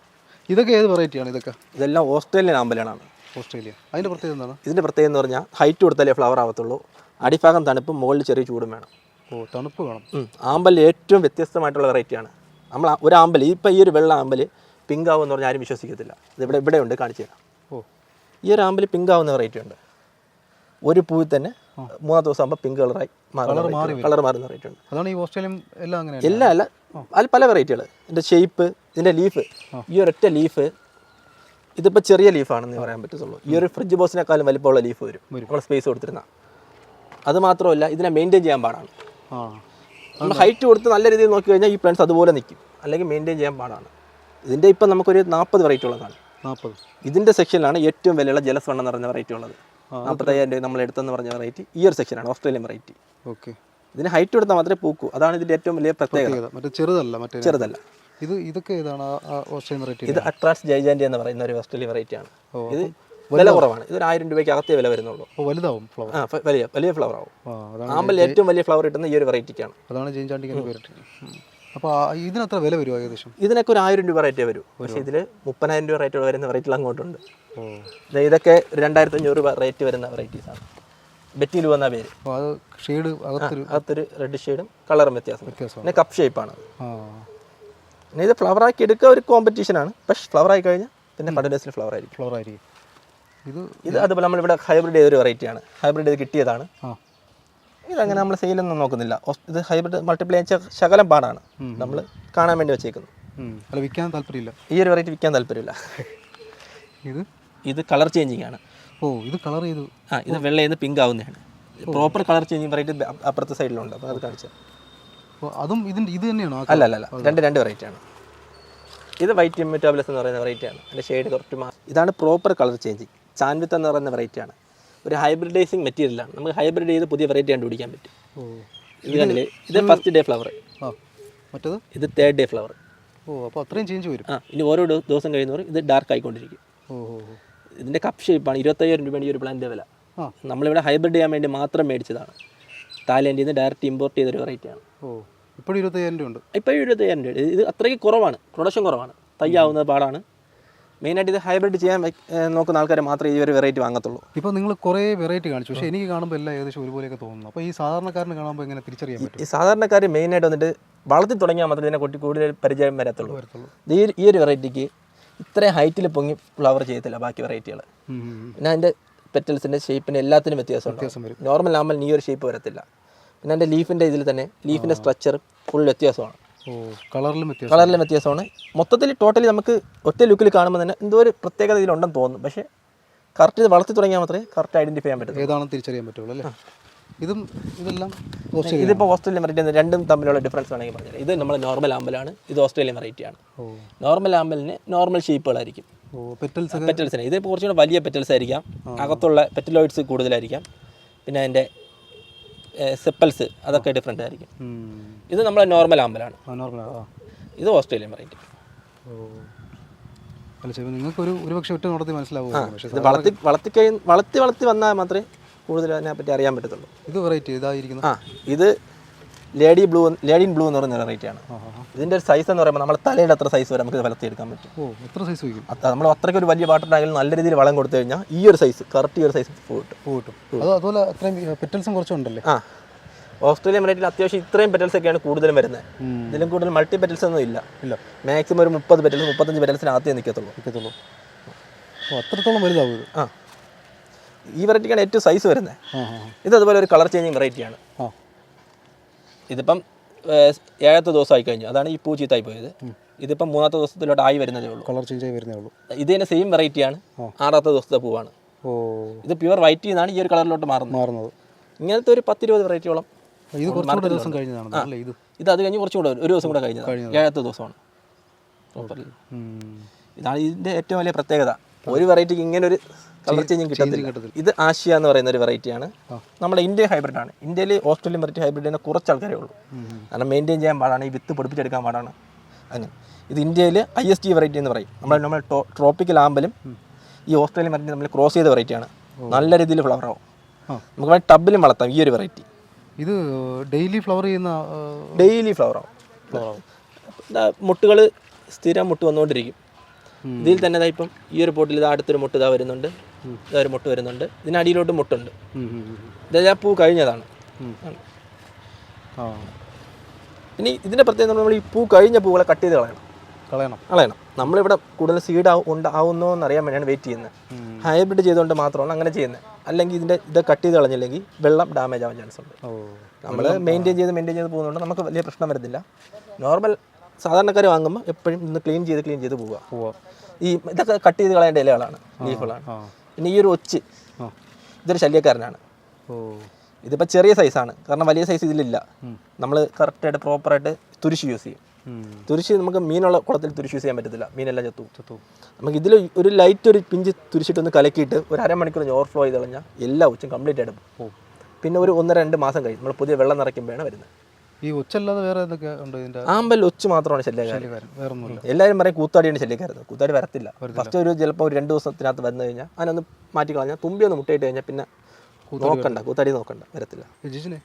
ഇതൊക്കെ ഏത് വെറൈറ്റിയാണ് ഇതൊക്കെ? ഇതെല്ലാം ഓസ്ട്രേലിയൻ ആമ്പലാണ്. ഓസ്ട്രേലിയ. അതിന്റെ പ്രത്യേകത എന്താണ്? ഇതിന്റെ പ്രത്യേകത എന്ന് പറഞ്ഞാൽ ഹൈറ്റ് കൊടുത്താലേ ഫ്ലവർ ആവത്തുള്ളൂ. അടിഭാഗം തണുപ്പും മുകളിൽ ചെറിയ ചൂടും വേണം. തണുപ്പ് വേണം. ആമ്പൽ ഏറ്റവും വ്യത്യസ്തമായിട്ടുള്ള വെറൈറ്റിയാണ് നമ്മൾ ഒരു ആമ്പൽ ഇപ്പം ഈ ഒരു വെള്ള ആമ്പൽ പിങ്ക് ആവും എന്ന് പറഞ്ഞാൽ ആരും വിശ്വസിക്കത്തില്ല. ഇത് ഇവിടെ ഇവിടെ ഉണ്ട് കാണിച്ചു തരാം. ഓ. ഈ ഒരു ആമ്പൽ പിങ്ക് ആവുന്ന വെറൈറ്റി ഉണ്ട്. ഒരു പൂവിൽ തന്നെ മൂന്നാം ദിവസം ആകുമ്പോൾ പിങ്ക് കളറായി കളർ മാറുന്ന വെറൈറ്റി ഉണ്ട്. അതാണ് ഈ ഓസ്ട്രേലിയൻ എല്ലാം അങ്ങനെയാണ് എല്ലാം അല്ല. അതിൽ പല വെറൈറ്റികൾ ഇതിന്റെ ഷേപ്പ് ഇതിന്റെ ലീഫ് ഈ ഒരൊറ്റ ലീഫ് ഇതിപ്പോൾ ചെറിയ ലീഫാണെന്ന് പറയാൻ പറ്റത്തുള്ളൂ. ഈ ഒരു ഫ്രിഡ്ജ് ബോക്സിനേക്കാളും വലിപ്പമുള്ള ലീഫ് വരും. നമ്മൾ സ്പേസ് കൊടുത്തിരുന്ന. അത് മാത്രമല്ല ഇതിനെ മെയിന്റെയിൻ ചെയ്യാൻ പാടാണ്. നമ്മൾ ഹൈറ്റ് കൊടുത്ത് നല്ല രീതിയിൽ നോക്കി കഴിഞ്ഞാൽ ഈ പ്ലാന്റ്സ് അതുപോലെ നിൽക്കും. അല്ലെങ്കിൽ മെയിന്റെയിൻ ചെയ്യാൻ പാടാണ്. ഇതിന്റെ ഇപ്പം നമുക്കൊരു നാൽപ്പത് വെറൈറ്റി ഉള്ളതാണ്. നാൽപ്പത്. ഇതിന്റെ സെക്ഷനിലാണ് ഏറ്റവും വിലയുള്ള ജലസ്വണ്ണം നിറഞ്ഞ വെറൈറ്റി ഉള്ളത്. നാൽപ്പത്തയ്യായിരം രൂപ നമ്മൾ എടുത്തെന്ന് പറഞ്ഞ വെറൈറ്റി ഈ ഒരു സെക്ഷനാണ് ഓസ്ട്രേലിയൻ വെറൈറ്റി ഓക്കെ ഇതിന് ഹൈറ്റ് കൊടുത്താൽ മാത്രമേ പൂക്കൂ. അതാണ് ഇതിന്റെ ഏറ്റവും വലിയ പ്രത്യേകത. മറ്റേ ചെറുതല്ല മറ്റേ ചെറുതല്ല. ഇത് ഇതൊക്കെ ആ ഓസ്ട്രേലിയൻ വെറൈറ്റി ഇത് അട്രാസ് ജൈജാൻഡി എന്ന് പറയുന്ന ഒരു ഓസ്ട്രേലിയ വെറൈറ്റി ആണ്. ഇത് വില കുറവാണ്. ഇതൊരു ആയിരം രൂപയ്ക്ക് അകത്തേ വില വരുന്നുള്ളൂ. വലുതാവും ഫ്ലവർ ആ വലിയ വലിയ ഫ്ലവർ ആവും. ആമ്പലിൽ ഏറ്റവും വലിയ ഫ്ലവർ കിട്ടുന്ന ഈ ഒരു വെറൈറ്റിക്കാണ് അതാണ് അപ്പോൾ ഇതിനത്ര വില വരുമോ ഏകദേശം? ഇതിനൊക്കെ ഒരു ആയിരം രൂപ റേറ്റേ വരും. പക്ഷേ ഇതിൽ മുപ്പതിനായിരം രൂപ റേറ്റ് വരുന്ന വെറൈറ്റികൾ അങ്ങോട്ടുണ്ട്. ഇതൊക്കെ രണ്ടായിരത്തി അഞ്ഞൂറ് രൂപ റേറ്റ് വരുന്ന വെറൈറ്റീസ് ആണ്. വന്ന പേര്. ഷെയ്ഡ് അകത്തൊരു റെഡ് ഷെയ്ഡും കളറും വ്യത്യാസം. പിന്നെ കപ്പ് ഷേപ്പാണ് പിന്നെ ഇത് ഫ്ലവർ ആക്കി എടുക്കുക ഒരു കോമ്പറ്റീഷനാണ് പക്ഷേ ഫ്ലവർ ആയി കഴിഞ്ഞാൽ പിന്നെ കണ്ടിന്യൂസ്ലി ഫ്ലവർ ആയിരിക്കും. ഫ്ലവർ ആയിരിക്കും. ഇത് ഇത് അതുപോലെ നമ്മളിവിടെ ഹൈബ്രിഡ് ചെയ്തൊരു വെറൈറ്റിയാണ് ഹൈബ്രിഡ് ചെയ്ത് കിട്ടിയതാണ്. ഇത് ഇതങ്ങനെ നമ്മൾ സെയിലൊന്നും നോക്കുന്നില്ല. ഇത് ഹൈബ്രിഡ് മൾട്ടിപ്ലൈ ശകലം പാടാണ്. നമ്മൾ കാണാൻ വേണ്ടി വെച്ചേക്കുന്നു. അല്ല വിൽക്കാൻ താല്പര്യമില്ല. ഈ ഒരു വെറൈറ്റി വിൽക്കാൻ താല്പര്യമില്ല. ഇത്? ഇത് കളർ ചേഞ്ചിങ് ആണ്. ഓ ഇത് കളർ ചെയ്തു. ആ ഇത് വെള്ള ചെയ്ത് പിങ്ക് ആവുന്നതാണ്. പ്രോപ്പർ കളർ ചേഞ്ചിങ് വെറൈറ്റി അപ്പുറത്തെ സൈഡിലുണ്ട് അപ്പോൾ അത് കാണിച്ചാൽ അതും ഇതിന്റെ ഇത് തന്നെയാണോ അല്ല അല്ല അല്ല. രണ്ട് രണ്ട് വെറൈറ്റി ആണ്. ഇത് വൈറ്റ് മെറ്റാബ്ലസ് എന്ന് പറയുന്ന വെറൈറ്റി ആണ്. അതിന്റെ ഷെയ്ഡ് കുറച്ച് മാ ഇതാണ് പ്രോപ്പർ കളർ ചേഞ്ചിങ് ചാൻവിത്ത് എന്ന് പറയുന്ന വെറൈറ്റി ആണ്. ഒരു ഹൈബ്രിഡൈസിങ് മെറ്റീരിയലാണ് നമുക്ക് ഹൈബ്രിഡ് ചെയ്ത് പുതിയ വെറൈറ്റി കണ്ടുപിടിക്കാൻ പറ്റും. ഇത് കണ്ടില്ലേ? ഇത് ഫസ്റ്റ് ഡേ ഫ്ലവർ മറ്റത്? ഇത് തേർഡ് ഡേ ഫ്ലവർ ഓ അപ്പോൾ അത്രയും ചേഞ്ച് വരും. ആ ഇനി ഓരോ ദിവസം കഴിയുന്നവർ ഇത് ഡാർക്ക് ആയിക്കൊണ്ടിരിക്കും. ഇതിന്റെ കപ്പ് ഷേപ്പാണ് ഇരുപത്തയ്യായിരം രൂപയാണ് ഈ ഒരു പ്ലാന്റിന്റെ വില ആ. നമ്മളിവിടെ ഹൈബ്രിഡ് ചെയ്യാൻ വേണ്ടി മാത്രം മേടിച്ചതാണ്. തായ്ലൻഡിൽ നിന്ന് ഡയറക്റ്റ് ഇമ്പോർട്ട് ചെയ്തൊരു വെറൈറ്റിയാണ് ഓ ഇപ്പോഴും ഇരുപത്തയ്യായിരം രൂപ ഉണ്ട്. ഇപ്പോഴും ഇരുപത്തയ്യായിരം രൂപ. ഇത് അത്രയ്ക്ക് കുറവാണ്. പ്രൊഡക്ഷൻ കുറവാണ്. തയ്യാവുന്നത് പാടാണ്. മെയിനായിട്ട് ഇത് ഹൈബ്രിഡ് ചെയ്യാൻ നോക്കുന്ന ആൾക്കാർ മാത്രമേ ഈ ഒരു വെറൈറ്റി വാങ്ങത്തുള്ളൂ. ഇപ്പോൾ നിങ്ങൾ കുറേ വെറൈറ്റി കാണിച്ചു. പക്ഷേ എനിക്ക് കാണുമ്പോൾ എല്ലാം ഏകദേശം ഒരുപോലെയൊക്കെ തോന്നുന്നു. അപ്പോൾ ഈ സാധാരണക്കാരന് കാണുമ്പോൾ എങ്ങനെ തിരിച്ചറിയാൻ പറ്റും? ഈ സാധാരണക്കാർ മെയിനായിട്ട് വന്നിട്ട് വളർത്തി തുടങ്ങിയാൽ മാത്രമേ ഇതിനെ കുട്ടി കൂടുതൽ പരിചയം വരത്തുള്ളൂ. ഈ ഈ ഒരു വെറൈറ്റിക്ക് ഇത്രയും ഹൈറ്റിൽ പൊങ്ങി ഫ്ലവർ ചെയ്യത്തില്ല ബാക്കി വെറൈറ്റികൾ. പിന്നെ അതിന്റെ പെറ്റൽസിന്റെ ഷേപ്പിന് എല്ലാത്തിനും വ്യത്യാസം വ്യത്യാസം വരും. നോർമൽ ആകുമ്പോൾ ഈ ഒരു ഷേപ്പ് വരത്തില്ല. പിന്നെ അതിന്റെ ലീഫിന്റെ ഇതിൽ തന്നെ ലീഫിന്റെ സ്ട്രക്ചർ ഫുൾ വ്യത്യാസമാണ്. കളറിലും വ്യത്യാസം കളറിലും വ്യത്യാസമാണ്. മൊത്തത്തിൽ ടോട്ടലി നമുക്ക് ഒറ്റ ലുക്കിൽ കാണുമ്പോൾ തന്നെ എന്തോ ഒരു പ്രത്യേകത ഇതിലുണ്ടെന്ന് തോന്നുന്നു. പക്ഷേ കറക്റ്റ് ഇത് വളർത്തി തുടങ്ങിയാൽ മാത്രമേ കറക്റ്റ് ഐഡന്റിഫൈ ചെയ്യാൻ പറ്റും ഏതാണെന്ന് തിരിച്ചറിയാൻ പറ്റുള്ളൂ അല്ലേ? ഇതും ഇതെല്ലാം ഓസ്ട്രേലിയ ഇതിപ്പോൾ ഓസ്ട്രേലിയൻ വെറൈറ്റി രണ്ടും തമ്മിലുള്ള ഡിഫറൻസ് വേണമെങ്കിൽ പറഞ്ഞാൽ ഇത് നമ്മൾ നോർമൽ ആമ്പലാണ് ഇത് ഓസ്ട്രേലിയൻ വെറൈറ്റിയാണ് നോർമൽ ആമ്പലിന് നോർമൽ ഷേപ്പുകളായിരിക്കും പെറ്റൽസിന് ഇത് കുറച്ചുകൂടെ വലിയ പെറ്റൽസ് ആയിരിക്കാം. അകത്തുള്ള പെറ്റലോയിഡ്സ് കൂടുതലായിരിക്കാം. പിന്നെ അതിന്റെ സെപ്പൽസ് അതൊക്കെ ഡിഫറെന്റ് ആയിരിക്കും. ഇത് നമ്മളെ നോർമൽ ആമ്പലാണ് ഇത് ഓസ്ട്രേലിയൻ വെറൈറ്റി ഓ. അല്ല ചിലപ്പോൾ നിങ്ങൾക്ക് ഒരു ഒരു പക്ഷേ ഒറ്റ നോട്ടത്തിൽ ഇത് വളർത്തി വളർത്തി കഴി വളർത്തി വളർത്തി വന്നാൽ മാത്രമേ കൂടുതൽ അതിനെപ്പറ്റി അറിയാൻ പറ്റത്തുള്ളൂ. ഇത് വെറൈറ്റി ഇതായിരിക്കുന്നു ആ ഇത് ലേഡി ബ്ലൂ ലേഡിൻ ബ്ലൂ എന്ന് പറയുന്ന വെറൈറ്റിയാണ്. ഇതിന്റെ ഒരു സൈസ് എന്ന് പറയുമ്പോൾ നമ്മുടെ തലയുടെ അത്ര സൈസ് വരെ നമുക്ക് വളർത്തിയെടുക്കാൻ പറ്റും. ഓ എത്ര സൈസ് നമ്മൾ അത്രയ്ക്ക് ഒരു വലിയ വാട്ടർ ടാങ്കിൽ നല്ല രീതിയിൽ വളം കൊടുത്തു കഴിഞ്ഞാൽ ഈ ഒരു സൈസ് കറക്റ്റ് ഈ ഒരു സൈസ് കിട്ടും. പൂ കിട്ടും. അതുപോലെ അത്രയും പെറ്റൽസും കുറച്ചുണ്ടല്ലേ? ആ. ഓസ്ട്രേലിയൻ വെറൈറ്റിയിൽ അത്യാവശ്യം ഇത്രയും പെറ്റൽസ് ഒക്കെയാണ് കൂടുതലും വരുന്നത്. ഇതിലും കൂടുതൽ മൾട്ടി പെറ്റൽസ് ഒന്നും ഇല്ല. ഇല്ല. മാക്സിമം ഒരു മുപ്പത് പെറ്റൽസ് മുപ്പത്തഞ്ച് പെറ്റൽസിനകത്തേ നിൽക്കത്തുള്ളൂ നിൽക്കത്തുള്ളൂ അത്രത്തോളം വലുതാവും ഇത്? ആ. ഈ വെറൈറ്റിക്കാണ് ഏറ്റവും സൈസ് വരുന്നത്. ഇത് അതുപോലെ ഒരു കളർ ചേഞ്ചിങ് വെറൈറ്റിയാണ് ഇതിപ്പം ഏഴാമത്തെ ദിവസമായി കഴിഞ്ഞു. അതാണ് ഈ പൂ ചീത്തായി പോയത് ഇതിപ്പം മൂന്നാമത്തെ ദിവസത്തിലോട്ട് ആയി വരുന്നതേ ഉള്ളൂ. കളർ ചേഞ്ച് ആയി വരുന്നേ ഉള്ളൂ. ഇത് തന്നെ സെയിം വെറൈറ്റിയാണ് ആറാമത്തെ ദിവസത്തെ പൂവാണ്. ഓ. ഇത് പ്യുവർ വൈറ്റിൽ നിന്നാണ് ഈ ഒരു കളറിലോട്ട് മാറുന്നത്. മാറുന്നത്. ഇങ്ങനത്തെ ഒരു പത്തിരുപത് വെറൈറ്റിയോളം ഇത് കുറച്ചുകൂടെ ദിവസം കഴിഞ്ഞതാണ് അല്ലേ ഇത്? ഇത് അത് കഴിഞ്ഞ് കുറച്ചും കൂടെ ഒരു ദിവസം കൂടെ കഴിഞ്ഞു ഏഴാമത്തെ ദിവസമാണ്. ഇതാണ് ഇതിന്റെ ഏറ്റവും വലിയ പ്രത്യേകത. ഒരു വെറൈറ്റിക്ക് ഇങ്ങനെ ഒരു കളർ ചേഞ്ചും കിട്ടത്തില്ല. ഇത് ആശിയ എന്ന് പറയുന്ന ഒരു വെറൈറ്റിയാണ് നമ്മുടെ ഇന്ത്യ ഹൈബ്രിഡ് ആണ്. ഇന്ത്യയിൽ ഓസ്ട്രേലിയൻ വെറൈറ്റി ഹൈബ്രിഡ് തന്നെ കുറച്ച് ആൾക്കാരേ ഉള്ളൂ. കാരണം മെയിന്റെയിൻ ചെയ്യാൻ പാടാണ് ഈ വിത്ത് പൊടിപ്പിച്ചെടുക്കാൻ പാടാണ്. അങ്ങനെ. ഇത് ഇന്ത്യയിൽ ഐ എസ് ടി വെറൈറ്റി എന്ന് പറയും. നമ്മൾ നമ്മൾ ട്രോപ്പിക്കൽ ആമ്പലും ഈ ഓസ്ട്രേലിയൻ വെറൈറ്റി നമ്മൾ ക്രോസ് ചെയ്ത വെറൈറ്റിയാണ് നല്ല രീതിയിൽ ഫ്ലവർ ആവും. നമുക്ക് വേണമെങ്കിൽ ടബിലും വളർത്താം ഈ ഒരു വെറൈറ്റി ഇത് ഡെയിലി ഫ്ലവർ ചെയ്യുന്ന ഡെയിലി ഫ്ലവർ ആവും. flower ആവും. മുട്ടുകൾ സ്ഥിരം മുട്ട് വന്നുകൊണ്ടിരിക്കും. ഇതിൽ തന്നെ ദാ ഇപ്പം ഈ ഒരു പോട്ടിൽ ഇതാ അടുത്തൊരു മുട്ട് ഇതാ വരുന്നുണ്ട്. ഇതാ ഒരു മുട്ട് വരുന്നുണ്ട്. ഇതിനടിയിലോട്ട് മുട്ടുണ്ട്. ഇതാ പൂ കഴിഞ്ഞതാണ്. ഇനി ഇതിന്റെ പ്രത്യേകത നമ്മൾ ഈ പൂ കഴിഞ്ഞ പൂവുകളെ കട്ട് ചെയ്ത് കളയണം. കളയണം. കളയണം. നമ്മളിവിടെ കൂടുതൽ സീഡ് ഉണ്ടാവുന്നോ എന്ന് അറിയാൻ വേണ്ടിയാണ് വെയിറ്റ് ചെയ്യുന്നത്. ഹൈബ്രിഡ് ചെയ്തുകൊണ്ട് മാത്രമാണ് അങ്ങനെ ചെയ്യുന്നത്. അല്ലെങ്കിൽ ഇതിന്റെ ഇത് കട്ട് ചെയ്ത് കളഞ്ഞില്ലെങ്കിൽ വെള്ളം ഡാമേജ് ആവാൻ ചാൻസ് ഉണ്ട്. നമ്മൾ മെയിന്റെയിൻ ചെയ്ത് മെയിന്റെയിൻ ചെയ്ത് പോകുന്നതുകൊണ്ട് നമുക്ക് വലിയ പ്രശ്നം വരുന്നില്ല നോർമൽ സാധാരണക്കാർ വാങ്ങുമ്പോൾ എപ്പോഴും ഇന്ന് ക്ലീൻ ചെയ്ത് ക്ലീൻ ചെയ്ത് പോവുക. പോവാ. ഈ ഇതൊക്കെ കട്ട് ചെയ്ത് കളയേണ്ട ഇലകളാണ് ലീഫുകളാണ് പിന്നെ ഈ ഒരു ഒച്ച് ഇതൊരു ശല്യക്കാരനാണ്. ഇതിപ്പോൾ ചെറിയ സൈസാണ് കാരണം വലിയ സൈസ് ഇതിലില്ല. നമ്മൾ കറക്റ്റായിട്ട് പ്രോപ്പറായിട്ട് തുരിശ് യൂസ് ചെയ്യും. തുരിശി നമുക്ക് മീനുള്ള കുളത്തിൽ തുരിശ് യൂസ് ചെയ്യാൻ പറ്റത്തില്ല മീനെല്ലാം ചത്തു ചത്തു നമുക്ക് ഇതിൽ ഒരു ലൈറ്റ് ഒരു പിഞ്ച് തുരിച്ചിട്ടൊന്ന് കലക്കിയിട്ട് ഒരു അരമണിക്കൂർ ഓവർഫ്ലോ ചെയ്ത് കളഞ്ഞാൽ എല്ലാ ഉച്ചും കംപ്ലീറ്റ് ആയിട്ട് പിന്നെ ഒരു ഒന്നര രണ്ട് മാസം കഴിഞ്ഞ് നമ്മൾ പുതിയ വെള്ളം നിറയ്ക്കുമ്പോഴാണ് വരുന്നത്. ഈ ഒച്ചല്ലാതെ വേറെ എന്തൊക്കെ ഉണ്ട് ഇതിന്റെ ആമ്പൽ ഒച്ചു മാത്രമാണ് ശല്യകാരൻ എല്ലാവരും പറയും കൂത്താടിയാണ് ശല്യക്കാരത് കൂത്താടി വരത്തില്ല. ഫസ്റ്റ് ഒരു ചിലപ്പോൾ ഒരു രണ്ട് ദിവസത്തിനകത്ത് വന്നു കഴിഞ്ഞാൽ അതിനൊന്ന് മാറ്റി കളഞ്ഞാൽ തുമ്പി ഒന്ന് മുട്ടയിട്ട് കഴിഞ്ഞാൽ പിന്നെ നോക്കണ്ട കൂത്താടി നോക്കണ്ട വരത്തില്ല. ജിജിനെ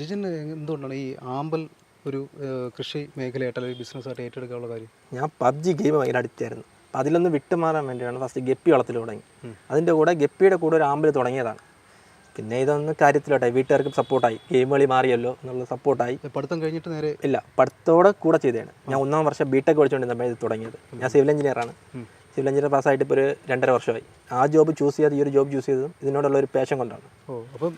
ജിജിന് എന്തുകൊണ്ടാണ് ഈ ആമ്പൽ ഒരു കൃഷി മേഖലയായിട്ട് അല്ലെങ്കിൽ ബിസിനസ്സായിട്ട് ഏറ്റെടുക്കാനുള്ള കാര്യം? ഞാൻ പബ്ജി ഗെയിം ഭയങ്കര അടുത്തായിരുന്നു അപ്പം അതിലൊന്ന് വിട്ടുമാറാൻ വേണ്ടിയാണ് ഫസ്റ്റ് ഗപ്പി വളത്തിൽ തുടങ്ങി അതിന്റെ കൂടെ ഗപ്പിയുടെ കൂടെ ഒരു ആമ്പൽ തുടങ്ങിയതാണ്. പിന്നെ ഇതൊന്ന് കാര്യത്തിലോട്ടെ വീട്ടുകാർക്ക് സപ്പോർട്ടായി ഗെയിം കളി മാറിയല്ലോ എന്നുള്ള സപ്പോർട്ടായി പഠിത്തം കഴിഞ്ഞിട്ട് നേരെ ഇല്ല പഠിത്തോടെ കൂടെ ചെയ്തതാണ്. ഞാൻ ഒന്നാം വർഷം ബിടെക് പഠിച്ചുകൊണ്ടിരുന്നപ്പോൾ ഇത് തുടങ്ങിയത്. ഞാൻ സിവിൽ എഞ്ചിനീയറാണ് സിവിൽ എഞ്ചിനീയർ പാസ്സായിട്ട് ഇപ്പോൾ ഒരു രണ്ടര വർഷമായി. ആ ജോബ് ചൂസ് ചെയ്ത് ഈ ഒരു ജോബ് ചൂസ് ചെയ്തതും ഇതിനോടുള്ള ഒരു പാഷൻ കൊണ്ടാണ്. ഓ അപ്പം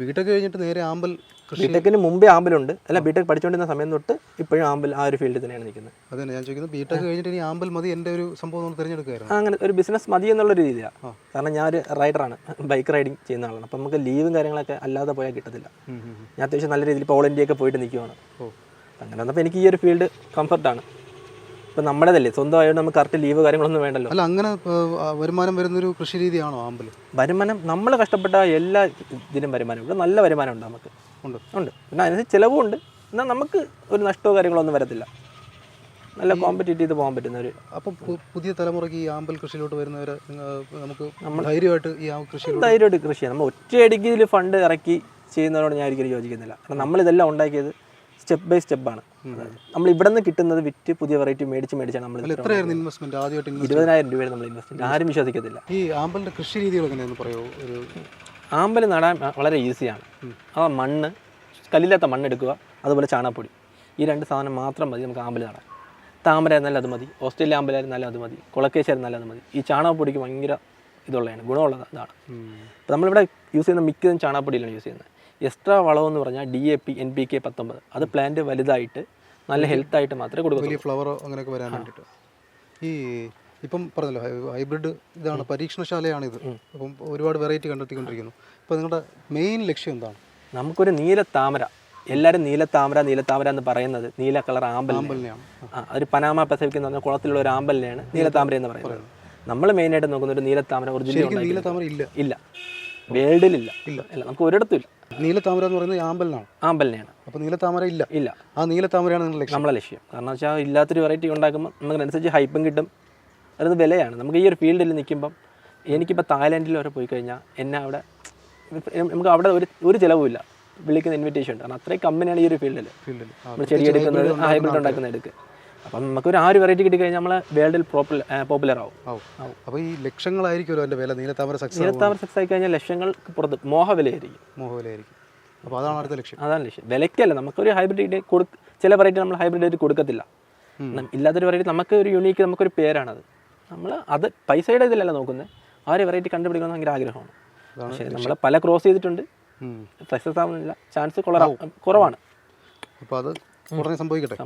ബിടെക് കഴിഞ്ഞിട്ട് നേരെ ആമ്പൽ ബിടെക്കിന് മുമ്പേ ആമ്പലുണ്ട്. അല്ല ബിടെക് പഠിച്ചുകൊണ്ടിരുന്ന സമയം തൊട്ട് ഇപ്പോഴും ആമ്പൽ ആ ഒരു ഫീൽഡിൽ തന്നെയാണ് നിൽക്കുന്നത്. അതന്നെ ഞാൻ ചോദിക്കുന്നത് ബിടെക് കഴിഞ്ഞിട്ട് ഇനി ആമ്പൽ മതി എന്റെ ഒരു സംഭവം തിരഞ്ഞെടുക്കുകയായിരുന്നു. അങ്ങനെ ഒരു ബിസിനസ് മതി എന്നുള്ള രീതിയിലാണ് കാരണം ഞാൻ ഒരു റൈഡറാണ് ബൈക്ക് റൈഡിങ് ചെയ്യുന്ന ആളാണ്. അപ്പം നമുക്ക് ലീവും കാര്യങ്ങളൊക്കെ അല്ലാതെ പോയാൽ കിട്ടത്തില്ല. ഞാൻ അത്യാവശ്യം നല്ല രീതിയിൽ ഇപ്പോൾ ഓൾ ഇന്ത്യയൊക്കെ പോയിട്ട് നിൽക്കുവാണ്. അങ്ങനെ വന്നപ്പോൾ എനിക്ക് ഈ ഒരു ഫീൽഡ് കംഫർട്ടാണ് ഇപ്പം നമ്മുടേതല്ലേ? സ്വന്തമായിട്ട് നമുക്ക് കറക്റ്റ് ലീവ് കാര്യങ്ങളൊന്നും വേണ്ടല്ലോ. അല്ല അങ്ങനെ വരുമാനം വരുന്നൊരു കൃഷി രീതിയാണോ ആമ്പൽ വരുമാനം നമ്മൾ കഷ്ടപ്പെട്ട എല്ലാ ഇതിനും വരുമാനം ഇവിടെ നല്ല വരുമാനം ഉണ്ട് നമുക്ക്. ഉണ്ട്. ഉണ്ട്. പിന്നെ അതിനനുസരിച്ച് ചിലവും ഉണ്ട്. എന്നാൽ നമുക്ക് ഒരു നഷ്ടമോ കാര്യങ്ങളൊന്നും വരത്തില്ല. നല്ല കോമ്പറ്റീറ്റ് ചെയ്ത് പോകാൻ പറ്റുന്ന ഒരു അപ്പം പുതിയ തലമുറയ്ക്ക് ഈ ആമ്പൽ കൃഷിയിലോട്ട് വരുന്നവരെ നമുക്ക് നമ്മൾ ധൈര്യമായിട്ട് ഈ കൃഷിയിലോട്ട് ധൈര്യമായിട്ട് കൃഷി ചെയ്യാം. നമ്മൾ ഒറ്റയടിക്ക് ഇതിൽ ഫണ്ട് ഇറക്കി ചെയ്യുന്നവരോട് ഞാൻ ഒരിക്കലും യോജിക്കുന്നില്ല. കാരണം നമ്മളിതെല്ലാം ഉണ്ടാക്കിയത് സ്റ്റെപ്പ് ബൈ സ്റ്റെപ്പാണ് നമ്മൾ ഇവിടെ നിന്ന് കിട്ടുന്നത് വിറ്റ് പുതിയ വെറൈറ്റി മേടിച്ച് മേടിച്ചാണ് നമ്മൾ എത്രയായിരുന്നു ഇൻവെസ്റ്റ്മെന്റ് ആദ്യമായിട്ട് ഇരുപതിനായിരം രൂപയാണ് നമ്മൾ ഇൻവെസ്റ്റ് ആരും വിശ്വസിക്കത്തില്ല. ഈ ആമ്പലിന്റെ കൃഷി രീതികൾ എങ്ങനെയാണെന്ന് പറയുമോ ഒരു ആമ്പൽ നടാൻ വളരെ ഈസിയാണ് ആ മണ്ണ് കല്ലില്ലാത്ത മണ്ണ് എടുക്കുക അതുപോലെ ചാണകപ്പൊടി. ഈ രണ്ട് സാധനം മാത്രം മതി നമുക്ക് ആമ്പൽ നടാൻ. താമര ആയിരുന്നാലും അത് മതി. ഓസ്ട്രേലിയ ആമ്പലായിരുന്നാലും അത് മതി. കുളക്കേശ് ആയിരുന്നാലും അത് മതി. ഈ ചാണകപ്പൊടിക്ക് ഭയങ്കര ഇതുള്ളതാണ് ഗുണമുള്ള ഇതാണ് അപ്പോൾ നമ്മളിവിടെ യൂസ് ചെയ്യുന്ന മിക്കതും ചാണകപ്പൊടിയിലാണ് യൂസ് ചെയ്യുന്നത്. എക്സ്ട്രാ വളമെന്ന് പറഞ്ഞാൽ D A P N P K പത്തൊമ്പത്. അത് പ്ലാന്റ് വലുതായിട്ട് നല്ല ഹെൽത്ത് ആയിട്ട് മാത്രമേ കൊടുക്കൂ ഫ്ലവറോ അങ്ങനെയൊക്കെ വരാൻ വേണ്ടിയിട്ട്. ഈ ഇപ്പം പറഞ്ഞല്ലോ ഹൈബ്രിഡ് ഇതാണ് പരീക്ഷണശാലയാണിത്. അപ്പം ഒരുപാട് വെറൈറ്റി കണ്ടെത്തിക്കൊണ്ടിരിക്കുന്നു. അപ്പോൾ നിങ്ങളുടെ മെയിൻ ലക്ഷ്യം എന്താണ്? നമുക്കൊരു നീല താമര. എല്ലാവരും നീല താമര നീല താമര എന്ന് പറയുന്നത് നീല കളർ ആമ്പൽ ആമ്പലിനെയാണ്. ആ ഒരു പനാമ പസഫിക് എന്ന് പറഞ്ഞ കുളത്തിലുള്ള ഒരു ആമ്പലിനെയാണ് നീലത്താമര എന്ന് പറയുന്നത്. നമ്മൾ മെയിനായിട്ട് നോക്കുന്ന ഒരു നീലത്താമര ഒറിജിനൽ നീലത്താമര ഇല്ല. വേൾഡിലില്ല ഇല്ല. നമുക്ക് ഒരിടത്തും ഇല്ല. നീലത്താമര എന്ന് പറയുന്നത് ആമ്പലിനാണ്. ആമ്പലിനെയാണ്. അപ്പോൾ നീലത്താമര ഇല്ല. ഇല്ല. ആ നീലത്താമരയാണ് നിങ്ങളുടെ നമ്മളെ ലക്ഷ്യം. കാരണം വെച്ചാൽ ഇല്ലാത്തൊരു വെറൈറ്റി ഉണ്ടാക്കുമ്പോൾ നമുക്കനുസരിച്ച് ഹൈപ്പും കിട്ടും. അതായത് വിലയാണ്. നമുക്ക് ഈ ഒരു ഫീൽഡിൽ നിൽക്കുമ്പം എനിക്കിപ്പോൾ തായ്ലാൻഡിൽ വരെ പോയി കഴിഞ്ഞാൽ എന്നെ അവിടെ നമുക്ക് അവിടെ ഒരു ഒരു ചിലവുമില്ല വിളിക്കുന്ന ഇൻവിറ്റേഷൻ ഉണ്ട്. കാരണം അത്രയും കമ്പനിയാണ് ഈ ഒരു ഫീൽഡിൽ ഫീൽഡിൽ നമ്മൾ ചെടി എടുക്കുന്നത് ഹൈബ്രിഡ് ഉണ്ടാക്കുന്ന എടുക്കുക അപ്പം നമുക്കൊരു ആ ഒരു വെറൈറ്റി കിട്ടിക്കഴിഞ്ഞാൽ നമ്മൾ വേൾഡിൽ പോപ്പുലർ പോപ്പുലർ ആവും. അപ്പോൾ ഈ ലക്ഷങ്ങളായിരിക്കുമല്ലോ എന്റെ വില നീലത്താമര സക്സസ് നീലത്താമര സക്സസ് ആയി കഴിഞ്ഞാൽ ലക്ഷങ്ങൾക്ക് പുറത്ത് മോഹവിലയായിരിക്കും. മോഹവിലയായിരിക്കും. അപ്പോൾ അതാണ് അടുത്ത ലക്ഷ്യം. അതാണ് ലക്ഷ്യം. വിലയ്ക്കല്ല നമുക്കൊരു ഹൈബ്രിഡ് കൊടു ചില വെറൈറ്റി നമ്മൾ ഹൈബ്രിഡ് ആയിട്ട് കൊടുക്കത്തില്ല. ഇല്ലാത്തൊരു വെറൈറ്റി നമുക്ക് ഒരു യുണീക്ക് നമുക്കൊരു പേരാണത്. നമ്മൾ അത് പൈസയുടെ ഇതിലല്ല നോക്കുന്നത് ആ ഒരു വെറൈറ്റി കണ്ടുപിടിക്കണം ഭയങ്കര ആഗ്രഹമാണ്. പക്ഷേ നമ്മൾ പല ക്രോസ് ചെയ്തിട്ടുണ്ട്. സക്സസ് ആവുന്നില്ല. ചാൻസ് കുറവാണ്. അപ്പോൾ അത് ഉടനെ സംഭവിക്കട്ടെ.